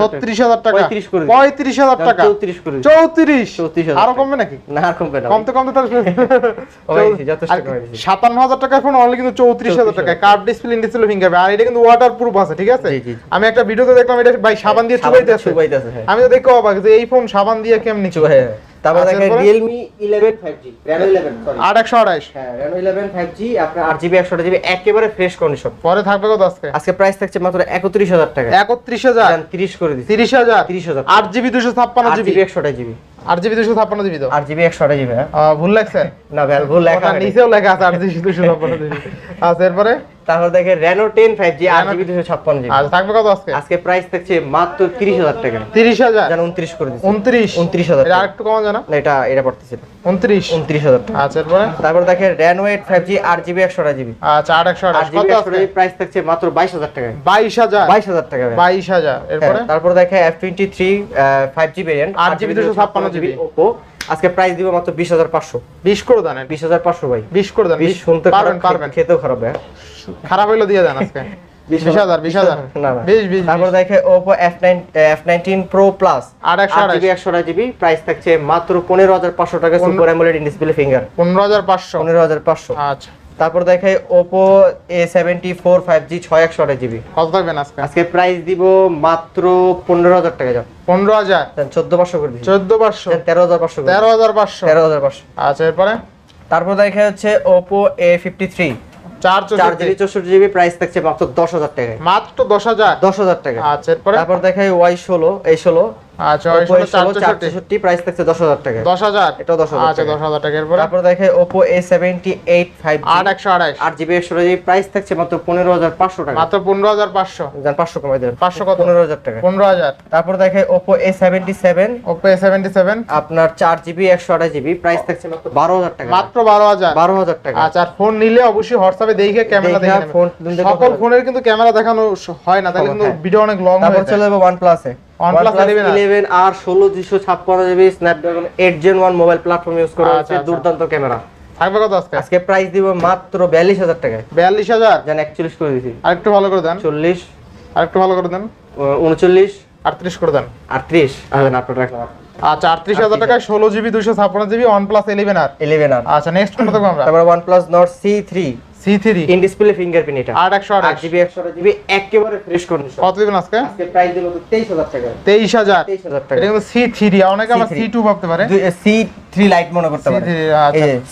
[SPEAKER 2] ছত্রিশ হাজার টাকা?
[SPEAKER 1] পঁয়ত্রিশ করে।
[SPEAKER 2] পঁয়ত্রিশ হাজার টাকা?
[SPEAKER 1] চৌত্রিশ করে।
[SPEAKER 2] চৌত্রিশ?
[SPEAKER 1] চৌত্রিশ আরও
[SPEAKER 2] কমবে নাকি?
[SPEAKER 1] না আর কমবে না।
[SPEAKER 2] কমতে কমতে তাহলে। সাতান্ন হাজার টাকার ফোন অনলি কিন্তু চৌত্রিশ হাজার টাকা কার্ভ ডিসপ্লে ডিসপ্লে ফিঙ্গারপ্রিন্ট আর এটা কিন্তু ওয়াটার প্রুফ আছে ঠিক আছে। আমি একটা ভিডিওতে দেখলাম এটা ভাই সাবান দিয়ে চুবাইতে আছে
[SPEAKER 1] হ্যাঁ।
[SPEAKER 2] আমি তো দেখো অবাক যে এই ফোন সাবান দিয়ে কেমনি চুবাই
[SPEAKER 1] হ্যাঁ। তারপর
[SPEAKER 2] আচ্ছা,
[SPEAKER 1] দেখেন জি রেনো ইলেভেন সরি
[SPEAKER 2] আট একশো আড়াইশ
[SPEAKER 1] হ্যাঁ রেনো ইলেভেন ফাইভ জি আপনার আট জিবি একশো জিবি একেবারে ফ্রেশ কন্ডিশন
[SPEAKER 2] পরে থাকবে কত আজকে?
[SPEAKER 1] আজকে প্রাইস থাকছে মাত্র একত্রিশ হাজার টাকা।
[SPEAKER 2] একত্রিশ হাজার?
[SPEAKER 1] তিরিশ করে দিচ্ছি
[SPEAKER 2] তিরিশ হাজার?
[SPEAKER 1] 30,000
[SPEAKER 2] আট জিবি দুশো ছাপ্পান্ন
[SPEAKER 1] আট
[SPEAKER 2] জিবি তো?
[SPEAKER 1] আট জিবি হ্যাঁ।
[SPEAKER 2] ভুল লাগছে?
[SPEAKER 1] না ভুল লেখা
[SPEAKER 2] নিচেও লেখা আছে আট জিবি দুশো ছাপ্পান্ন জিবি আচ্ছা এরপরে?
[SPEAKER 1] তারপর দেখে রেনো টেন ফাইভ জি আট
[SPEAKER 2] Reno-
[SPEAKER 1] জিবি দুশো ছাপ্পান্ন জিবি
[SPEAKER 2] আচ্ছা থাকবে কত আজকে?
[SPEAKER 1] আজকে প্রাইস থাকছে মাত্র তিরিশ হাজার টাকা।
[SPEAKER 2] তিরিশ হাজার?
[SPEAKER 1] যেন উনত্রিশ করে দিচ্ছি
[SPEAKER 2] উনত্রিশ?
[SPEAKER 1] 29,000
[SPEAKER 2] এটা আরেকটু কমা যায় না?
[SPEAKER 1] এটা এটা পড়তেছে।
[SPEAKER 2] উনত্রিশ?
[SPEAKER 1] উনত্রিশ হাজার টাকা।
[SPEAKER 2] আচ্ছা এরপরে?
[SPEAKER 1] তারপর দেখে জিবি একশো জিবি
[SPEAKER 2] আচ্ছা কত আজকে?
[SPEAKER 1] প্রাইস থাকছে মাত্র বাইশ হাজার টাকায়।
[SPEAKER 2] বাইশ হাজার?
[SPEAKER 1] বাইশ হাজার টাকা ভাই।
[SPEAKER 2] বাইশ হাজার। এরপরে?
[SPEAKER 1] তারপর দেখে F twenty three five G variant
[SPEAKER 2] 8GB 256 GB
[SPEAKER 1] আজকে প্রাইস দিব মাত্র বিশ হাজার পাঁচশো।
[SPEAKER 2] বিশ করে দেন
[SPEAKER 1] বিশ হাজার পাঁচশো ভাই।
[SPEAKER 2] বিশ করে দেন
[SPEAKER 1] বিশ শুনতে
[SPEAKER 2] পারবেন
[SPEAKER 1] খারাপ,
[SPEAKER 2] পারবেন।
[SPEAKER 1] খেতেও খারাপ ভাই
[SPEAKER 2] খারাপ হইল দিয়ে দেন আজকে। বিশ হাজার বিশ হাজার
[SPEAKER 1] না না।
[SPEAKER 2] বিশ বিশ
[SPEAKER 1] তারপর দেখে Oppo F nine F nineteen pro plus
[SPEAKER 2] আর একশো
[SPEAKER 1] আট
[SPEAKER 2] আঠাশ
[SPEAKER 1] জিবি একশো প্রাইস থাকছে মাত্র পনেরো হাজার পাঁচশো টাকা সুপার অ্যামোলেড ডিসপ্লে ফিঙ্গার
[SPEAKER 2] পনেরো হাজার পাঁচশো।
[SPEAKER 1] পনেরো হাজার পাঁচশো।
[SPEAKER 2] আচ্ছা।
[SPEAKER 1] তারপর দেখে Oppo A seventy four five G ছয় একশো জিবি
[SPEAKER 2] কত থাকবেন আজকে?
[SPEAKER 1] আজকে প্রাইস দিব মাত্র পনেরো হাজার টাকা যাও
[SPEAKER 2] পনেরো হাজার?
[SPEAKER 1] চোদ্দ পাঁচশো করে দিচ্ছি
[SPEAKER 2] চোদ্দ পাঁচশো?
[SPEAKER 1] তেরো হাজার পাঁচশো
[SPEAKER 2] তেরো হাজার পাঁচশো?
[SPEAKER 1] তেরো হাজার পাঁচশো।
[SPEAKER 2] আচ্ছা এরপরে?
[SPEAKER 1] তারপর দেখে হচ্ছে ওপো এ ফিফটি থ্রি
[SPEAKER 2] চার
[SPEAKER 1] জিবি চৌষট্টি জিবি প্রাইস থাকছে মাত্র দশ হাজার টাকায়।
[SPEAKER 2] মাত্র দশ হাজার?
[SPEAKER 1] দশ হাজার টাকা।
[SPEAKER 2] আচ্ছা এরপরে?
[SPEAKER 1] তারপর দেখাই ওয়াই ষোলো এই ষোলো।
[SPEAKER 2] আচ্ছা ওই
[SPEAKER 1] ওপো
[SPEAKER 2] ষোলো চার
[SPEAKER 1] ষোলো চার
[SPEAKER 2] চৌষট্টি
[SPEAKER 1] চৌষট্টি প্রাইস থাকছে দশ হাজার টাকা।
[SPEAKER 2] দশ হাজার?
[SPEAKER 1] 10,000
[SPEAKER 2] আচ্ছা
[SPEAKER 1] টাকা। তারপর দেখে জিবি প্রাইস থাকছে মাত্র পনেরো হাজার টাকা।
[SPEAKER 2] মাত্র পনেরো হাজার পাঁচশো।
[SPEAKER 1] কমাই দেবেন
[SPEAKER 2] 500 কত?
[SPEAKER 1] পনেরো হাজার টাকা। তারপর দেখে আপনার প্রাইস থাকছে মাত্র বারো
[SPEAKER 2] মাত্র বারো
[SPEAKER 1] বারো
[SPEAKER 2] আচ্ছা আর ফোন নিলে অবশ্যই হোয়াটসঅ্যাপে দেখে ক্যামেরা
[SPEAKER 1] দেখে ফোন
[SPEAKER 2] সকল ফোনের কিন্তু ক্যামেরা দেখানো হয় না তাহলে কিন্তু
[SPEAKER 1] হ্যাঁ।
[SPEAKER 2] ভিডিও অনেক লং
[SPEAKER 1] তারপর
[SPEAKER 2] হয়ে
[SPEAKER 1] চলে যাব ওয়ান প্লাসে
[SPEAKER 2] OnePlus 11
[SPEAKER 1] ইলেভেন আর? ষোলো দুশো ছাপ্পান্ন GB Snapdragon eight Gen one mobile platform use করা
[SPEAKER 2] আচ্ছা,
[SPEAKER 1] হচ্ছে
[SPEAKER 2] আচ্ছা।
[SPEAKER 1] দুর্দান্ত ক্যামেরা
[SPEAKER 2] থাকবে কত আজকে?
[SPEAKER 1] আজকে প্রাইস দিব মাত্র বিয়াল্লিশ হাজার টাকায়।
[SPEAKER 2] বিয়াল্লিশ হাজার?
[SPEAKER 1] যেন একচল্লিশ করে দিছি।
[SPEAKER 2] আরেকটু ভালো করে দেন।
[SPEAKER 1] চল্লিশ।
[SPEAKER 2] আরেকটু ভালো করে দেন।
[SPEAKER 1] উনচল্লিশ।
[SPEAKER 2] আটত্রিশ করে দেন।
[SPEAKER 1] আটত্রিশ। আচ্ছা আপনার রাখলাম
[SPEAKER 2] আচ্ছা আটত্রিশ হাজার টাকায় ষোলো জিবি দুশো ছাপ্পান্ন GB OnePlus eleven R.
[SPEAKER 1] Eleven R.
[SPEAKER 2] আচ্ছা নেক্সট কোনটা দেখব আমরা?
[SPEAKER 1] তারপর OnePlus Nord C three
[SPEAKER 2] C three
[SPEAKER 1] in display fingerprint এটা।
[SPEAKER 2] আট একশো
[SPEAKER 1] আট
[SPEAKER 2] আঠাশ
[SPEAKER 1] জিবি একশো জিবি একেবারে ফ্রেশ কন্ডিশন
[SPEAKER 2] কত দিবেন আজকে?
[SPEAKER 1] আজকে প্রাইস দিল তো তেইশ হাজার টাকা।
[SPEAKER 2] তেইশ হাজার।
[SPEAKER 1] তেইশ
[SPEAKER 2] এটা
[SPEAKER 1] টাকা।
[SPEAKER 2] কিন্তু অনেকে আবার
[SPEAKER 1] C3
[SPEAKER 2] সি টু ভাবতে পারে।
[SPEAKER 1] সি থ্রি লাইট মনে করতে পারে।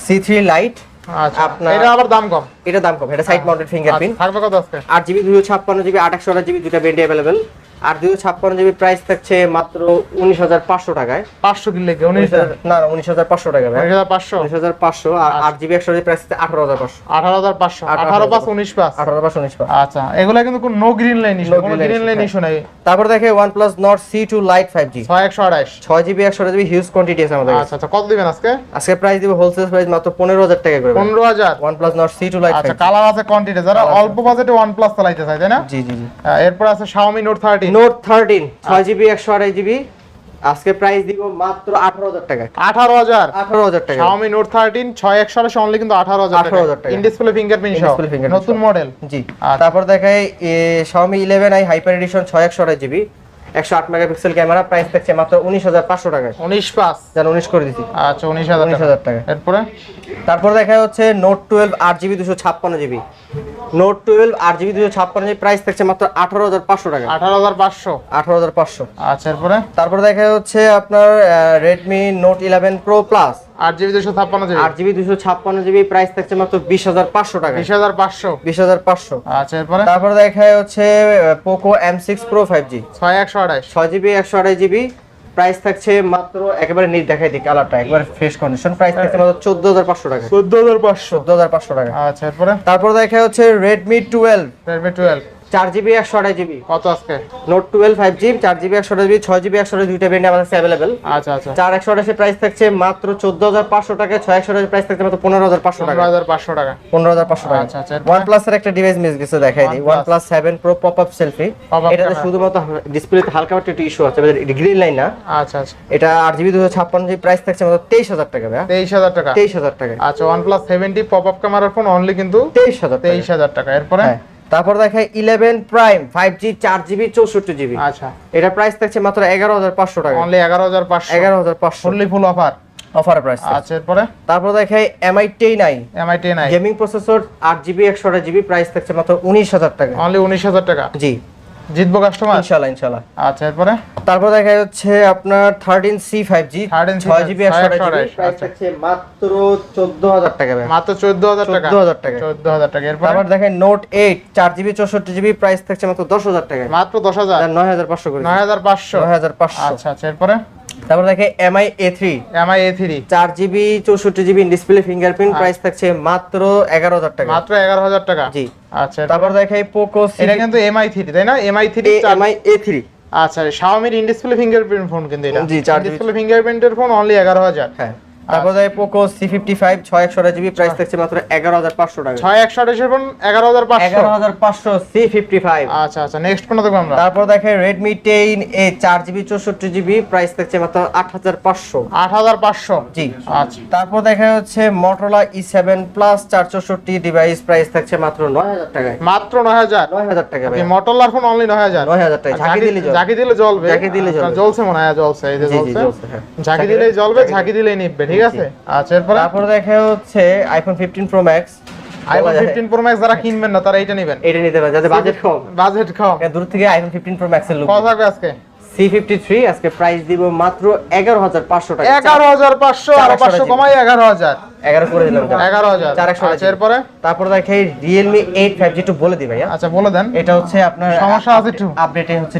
[SPEAKER 2] C3 আচ্ছা।
[SPEAKER 1] লাইট
[SPEAKER 2] আচ্ছা।
[SPEAKER 1] আপনার-
[SPEAKER 2] এটা আবার দাম কম।
[SPEAKER 1] এটা দাম কম। এটা সাইড মাউন্টেড ফিঙ্গারপ্রিন্ট
[SPEAKER 2] আচ্ছা, থাকবে কত আজকে?
[SPEAKER 1] জিবি দুশো ছাপ্পান্ন জিবি আট একশো জিবি দুটা বেন্ডে অ্যাভেলেবেল আর দুশো ছাপ্পান্ন জিবি প্রাইস থাকছে মাত্র উনিশ হাজার পাঁচশো টাকায়।
[SPEAKER 2] পাঁচশো কিনলে কি উনিশ
[SPEAKER 1] না উনিশ হাজার পাঁচশো টাকা
[SPEAKER 2] উনিশ হাজার পাঁচশো?
[SPEAKER 1] উনিশ হাজার পাঁচশো আর আট জিবি একশো প্রাইস আঠারো হাজার পাঁচশো।
[SPEAKER 2] আঠারো হাজার পাঁচশো।
[SPEAKER 1] আঠারো
[SPEAKER 2] পাঁচ উনিশ পাঁচ।
[SPEAKER 1] আঠারো পাঁচশো উনিশ পাঁচ।
[SPEAKER 2] আচ্ছা এগুলা কিন্তু কোনো নো গ্রিন লাইন ইস্যু কোনো গ্রিন লাইন ইস্যু নাই।
[SPEAKER 1] তারপর দেখে OnePlus Nord C two lite five G
[SPEAKER 2] ছয় একশো আঠাশ।
[SPEAKER 1] ছয় জিবি একশো জিবি হিউজ কোয়ান্টিটি আছে আমাদের
[SPEAKER 2] আচ্ছা আচ্ছা কত দিবেন আজকে?
[SPEAKER 1] আজকে প্রাইস দিব হোলসেল প্রাইস মাত্র পনেরো হাজার টাকা করে
[SPEAKER 2] পনেরো হাজার?
[SPEAKER 1] OnePlus Nord C two lite
[SPEAKER 2] আচ্ছা কালার আছে কোয়ান্টিটি যারা অল্প বাজেটে ওয়ান প্লাস চালাইতে চায় তাই না?
[SPEAKER 1] জি জি
[SPEAKER 2] এরপর আছে Xiaomi Note thirteen
[SPEAKER 1] Note thirteen ছয় জিবি একশো আড়াই জিবি আজকে প্রাইস দিব মাত্র আঠারো হাজার টাকা।
[SPEAKER 2] আঠারো হাজার?
[SPEAKER 1] আঠারো হাজার টাকা।
[SPEAKER 2] Xiaomi Note 13 ছয় একশো আঠাশ অনলি কিন্তু আঠারো হাজার
[SPEAKER 1] 18,000 টাকা।
[SPEAKER 2] ইন ডিসপ্লে ফিঙ্গারপ্রিন্ট সহ। নতুন মডেল
[SPEAKER 1] জি।
[SPEAKER 2] আচ্ছা।
[SPEAKER 1] তারপর দেখাই ইলেভেন আই হাইপার এডিশন ছয় একশো আড়াই জিবি একশো আট মেগাপিক্সেল ক্যামেরা প্রাইস থাকছে মাত্র উনিশ হাজার পাঁচশো টাকায়।
[SPEAKER 2] উনিশ পাঁচ।
[SPEAKER 1] যেন উনিশ করে দিছি।
[SPEAKER 2] আচ্ছা উনিশ হাজার
[SPEAKER 1] উনিশ
[SPEAKER 2] টাকা।
[SPEAKER 1] হাজার টাকা।
[SPEAKER 2] এরপরে?
[SPEAKER 1] তারপর দেখা হচ্ছে নোট টুয়েলভ আট জিবি দুশো ছাপ্পান্ন জিবি নোট টুয়েলভ আট জিবি দুশো ছাপ্পান্ন প্রাইস থাকছে মাত্র আঠারো হাজার পাঁচশো টাকা।
[SPEAKER 2] আঠারো হাজার পাঁচশো।
[SPEAKER 1] আঠারো হাজার পাঁচশো।
[SPEAKER 2] আচ্ছা এরপরে?
[SPEAKER 1] তারপর দেখা হচ্ছে আপনার Redmi Note eleven pro plus
[SPEAKER 2] আট জিবি দুশো ছাপ্পান্ন জিবি।
[SPEAKER 1] আট জিবি দুশো ছাপ্পান্ন জিবি প্রাইস থাকছে মাত্র বিশ হাজার পাঁচশো টাকা।
[SPEAKER 2] বিশ হাজার পাঁচশো।
[SPEAKER 1] বিশ হাজার পাঁচশো।
[SPEAKER 2] আচ্ছা এরপরে?
[SPEAKER 1] তারপর দেখা হচ্ছে Poco M six pro five G
[SPEAKER 2] ছয় একশো আঠাশ।
[SPEAKER 1] ছয় জিবি একশো আড়াই জিবি। প্রাইস থাকছে মাত্র একেবারে নিজ দেখাই দিই কালারটা একবার ফ্রেশ কন্ডিশন প্রাইস থাকছে মাত্র চোদ্দ হাজার পাঁচশো টাকা।
[SPEAKER 2] চোদ্দ হাজার পাঁচশো।
[SPEAKER 1] চোদ্দ হাজার পাঁচশো টাকা।
[SPEAKER 2] আচ্ছা তারপরে
[SPEAKER 1] তারপর দেখা হচ্ছে রেডমি টুয়েলভ
[SPEAKER 2] রেডমি টুয়েলভ
[SPEAKER 1] চার জিবি একশো আড়াই জিবি
[SPEAKER 2] কত আজকে?
[SPEAKER 1] নোট টুয়েলভ ফাইভ জি চার জিবি একশো আড়াই জিবি ছয় জিবি একশো আড়াই দুইটা আমাদের অ্যাভেলেবেল
[SPEAKER 2] আচ্ছা আচ্ছা।
[SPEAKER 1] চার একশো প্রাইস থাকছে মাত্র চোদ্দ হাজার পাঁচশো টাকা ছয় একশো প্রাইস থাকছে মাত্র পনেরো হাজার পাঁচশো টাকা
[SPEAKER 2] হাজার পাঁচশো টাকা।
[SPEAKER 1] পনেরো হাজার পাঁচশো টাকা
[SPEAKER 2] আচ্ছা, আচ্ছা,
[SPEAKER 1] ওয়ান প্লাসের একটা ডিভাইস মিস গেছে দেখাই দিই। OnePlus seven pro pop up selfie এটাতে শুধুমাত্র ডিসপ্লেতে হালকা একটু ইস্যু আছে গ্রিন লাইন না।
[SPEAKER 2] আচ্ছা আচ্ছা।
[SPEAKER 1] এটা আট জিবি দুশো ছাপ্পান্ন জিবি প্রাইস থাকছে মাত্র তেইশ হাজার টাকা ভাইয়া।
[SPEAKER 2] তেইশ হাজার টাকা।
[SPEAKER 1] তেইশ হাজার টাকা
[SPEAKER 2] আচ্ছা OnePlus seventy pop up ক্যামেরার ফোন অনলি কিন্তু
[SPEAKER 1] তেইশ হাজার
[SPEAKER 2] তেইশ হাজার টাকা। এরপরে?
[SPEAKER 1] হ্যাঁ। তারপর দেখায় ইলেভেন প্রাইম ফাইভ জি চার জিবি চৌষট্টি জিবি
[SPEAKER 2] আচ্ছা।
[SPEAKER 1] এটা প্রাইস থাকছে মাত্র এগারো হাজার পাঁচশো টাকা।
[SPEAKER 2] অনলি এগারো হাজার পাঁচশো।
[SPEAKER 1] এগারো হাজার পাঁচশো।
[SPEAKER 2] ফুল অফার
[SPEAKER 1] অফার প্রাইস
[SPEAKER 2] আচ্ছা এরপরে?
[SPEAKER 1] তারপর দেখায় Mi ten i
[SPEAKER 2] Mi ten i
[SPEAKER 1] gaming processor আট জিবি একশো আঠাশ জিবি প্রাইস থাকছে মাত্র উনিশ হাজার টাকা।
[SPEAKER 2] অনলি উনিশ হাজার টাকা?
[SPEAKER 1] জি।
[SPEAKER 2] জিতবো কাস্টমার
[SPEAKER 1] ইনশাল্লাহ ইনশাল্লাহ
[SPEAKER 2] আচ্ছা এরপরে?
[SPEAKER 1] তারপর দেখা যাচ্ছে আপনার thirteen C five G
[SPEAKER 2] 13C
[SPEAKER 1] ছয় জিবি একশো আঠাশ জিবি প্রাইস
[SPEAKER 2] আচ্ছা।
[SPEAKER 1] থাকছে মাত্র চোদ্দ হাজার টাকা ভাই।
[SPEAKER 2] মাত্র চোদ্দ হাজার টাকা?
[SPEAKER 1] 14,000 টাকা।
[SPEAKER 2] চোদ্দ হাজার টাকা। এরপর?
[SPEAKER 1] তারপর দেখেন নোট এইট চার জিবি চৌষট্টি জিবি প্রাইস থাকছে মাত্র দশ হাজার টাকা
[SPEAKER 2] মাত্র দশ হাজার?
[SPEAKER 1] নয় হাজার পাঁচশো করে।
[SPEAKER 2] নয় হাজার পাঁচশো।
[SPEAKER 1] নয় হাজার পাঁচশো।
[SPEAKER 2] আচ্ছা আচ্ছা এরপরে?
[SPEAKER 1] তারপর দেখে Mi A three
[SPEAKER 2] Mi A three
[SPEAKER 1] চার জিবি চৌষট্টি জিবি ডিসপ্লে ফিঙ্গারপ্রিন্ট প্রাইস থাকছে মাত্র এগারো হাজার টাকা।
[SPEAKER 2] মাত্র এগারো হাজার টাকা?
[SPEAKER 1] জি।
[SPEAKER 2] আচ্ছা।
[SPEAKER 1] তারপর দেখে পোকো
[SPEAKER 2] এটা কিন্তু এমআই থ্রি তাই না? Mi three
[SPEAKER 1] Mi A three
[SPEAKER 2] আচ্ছা শাওমির ইন ডিসপ্লে ফিঙ্গারপ্রিন্ট ফোন কিন্তু এটা।
[SPEAKER 1] জি, চার
[SPEAKER 2] ডিসপ্লে ফিঙ্গারপ্রিন্টের ফোন অনলি এগারো হাজার।
[SPEAKER 1] হ্যাঁ। তারপর দেখে পোকো সি ফিফটি ফাইভ ছয় একশো জিবি প্রাইস থাকছে মাত্র এগারো হাজার পাঁচশো টাকা।
[SPEAKER 2] ছয় একশো আঠাশের ফোন এগারো হাজার পাঁচশো।
[SPEAKER 1] এগারো হাজার পাঁচশো সি ফিফটি ফাইভ
[SPEAKER 2] আচ্ছা আচ্ছা নেক্সট কোন দেখব আমরা।
[SPEAKER 1] তারপর দেখে রেডমি টেন এ চার জিবি চৌষট্টি জিবি প্রাইস থাকছে মাত্র আট হাজার পাঁচশো।
[SPEAKER 2] আট হাজার পাঁচশো।
[SPEAKER 1] জি।
[SPEAKER 2] আচ্ছা।
[SPEAKER 1] তারপর দেখা হচ্ছে মোটরলা ই সেভেন প্লাস চার চৌষট্টি ডিভাইস প্রাইস থাকছে মাত্র নয় হাজার টাকায়।
[SPEAKER 2] মাত্র নয় হাজার।
[SPEAKER 1] নয় হাজার টাকা
[SPEAKER 2] মটরলার ফোন অনলি নয় হাজার।
[SPEAKER 1] নয় হাজার টাকা। ঝাঁকি দিলে
[SPEAKER 2] ঝাঁকি দিলে জ্বলবে
[SPEAKER 1] ঝাঁকি দিলে
[SPEAKER 2] আচ্ছা,
[SPEAKER 1] জ্বলবে।
[SPEAKER 2] জ্বলছে মনে হয় জ্বলছে। এই যে
[SPEAKER 1] হ্যাঁ।
[SPEAKER 2] ঝাঁকি দিলেই জ্বলবে ঝাঁকি দিলেই নিববে ঠিক আছে? আচ্ছা এরপরে?
[SPEAKER 1] তারপর দেখা হচ্ছে iPhone fifteen pro max
[SPEAKER 2] iPhone fifteen pro max যারা কিনবেন না তারা এইটা নেবেন।
[SPEAKER 1] এটা নিতে পারে যাতে বাজেট কম।
[SPEAKER 2] বাজেট কম।
[SPEAKER 1] দূর থেকে আইফোন ফিফটিন প্রো ম্যাক্সের লুক
[SPEAKER 2] কত থাকবে আজকে?
[SPEAKER 1] সি ফিফটি থ্রি আজকে প্রাইস দিব মাত্র এগারো হাজার পাঁচশো টাকা।
[SPEAKER 2] এগারো হাজার পাঁচশো
[SPEAKER 1] চার
[SPEAKER 2] আরও
[SPEAKER 1] একশো
[SPEAKER 2] পাঁচশো
[SPEAKER 1] টাকা
[SPEAKER 2] কমাই এগারো হাজার।
[SPEAKER 1] এগারো করে দিলাম
[SPEAKER 2] এগারো হাজার।
[SPEAKER 1] চার একশো
[SPEAKER 2] আচ্ছা এরপরে?
[SPEAKER 1] তারপর দেখে এইট ফাইভ জি একটু বলে দিই ভাইয়া।
[SPEAKER 2] আচ্ছা বলে দেন।
[SPEAKER 1] এটা হচ্ছে আপনার
[SPEAKER 2] সমস্যা আছে একটু।
[SPEAKER 1] আপডেটে হচ্ছে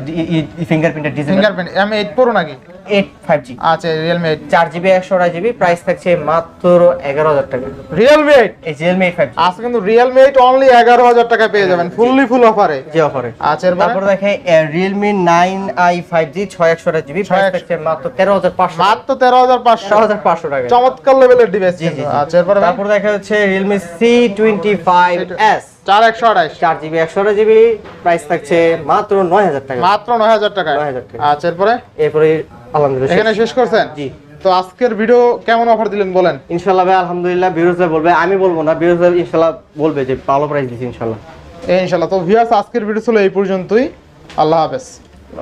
[SPEAKER 1] ফিঙ্গারপ্রিন্টের design
[SPEAKER 2] fingerprint M eight pro নাকি?
[SPEAKER 1] এইট ফাইভ জি
[SPEAKER 2] আচ্ছা রিয়েলমি এইট
[SPEAKER 1] চার জিবি একশো আড়াই জিবি প্রাইস থাকছে মাত্র এগারো হাজার টাকা।
[SPEAKER 2] রিয়েলমি এইট
[SPEAKER 1] এই রিয়েলমি এইট ফাইভ
[SPEAKER 2] আজকে কিন্তু রিয়েলমি এইট অনলি এগারো হাজার টাকা পেয়ে যাবেন ফুললি ফুল অফারে
[SPEAKER 1] জি অফারে
[SPEAKER 2] আচ্ছা
[SPEAKER 1] তারপর দেখে Realme nine i five G ছয় একশো আড়াই জিবি প্রাইস
[SPEAKER 2] 6100
[SPEAKER 1] থাকছে মাত্র তেরো হাজার পাঁচশো
[SPEAKER 2] মাত্র তেরো হাজার পাঁচশো।
[SPEAKER 1] হাজার পাঁচশো টাকা।
[SPEAKER 2] চমৎকার লেভেলের ডিভাইস
[SPEAKER 1] জি জি জি।
[SPEAKER 2] আচ্ছা এরপরে
[SPEAKER 1] তারপর দেখা হচ্ছে Realme C twenty five S
[SPEAKER 2] চার একশো আঠাইশ
[SPEAKER 1] চার জিবি একশো জিবি প্রাইস থাকছে মাত্র নয় হাজার টাকা।
[SPEAKER 2] মাত্র নয় হাজার টাকা
[SPEAKER 1] 9,000 টাকা।
[SPEAKER 2] আচ্ছা এরপরে?
[SPEAKER 1] এরপরে আলহামদুলিল্লাহ।
[SPEAKER 2] এখানে শেষ করছেন?
[SPEAKER 1] জি।
[SPEAKER 2] তো আজকের ভিডিও কেমন অফার দিলেন বলেন?
[SPEAKER 1] ইনশাল্লাহ ভাই আলহামদুলিল্লাহ বিরোধ বলবে। আমি বলব না বিরোধ ইনশাল্লাহ বলবে যে ভালো প্রাইস দিচ্ছি ইনশাল্লাহ
[SPEAKER 2] ইনশাল্লাহ তো ভিউয়ার্স আজকের ভিডিও ছিল এই পর্যন্তই। আল্লাহ হাফেজ।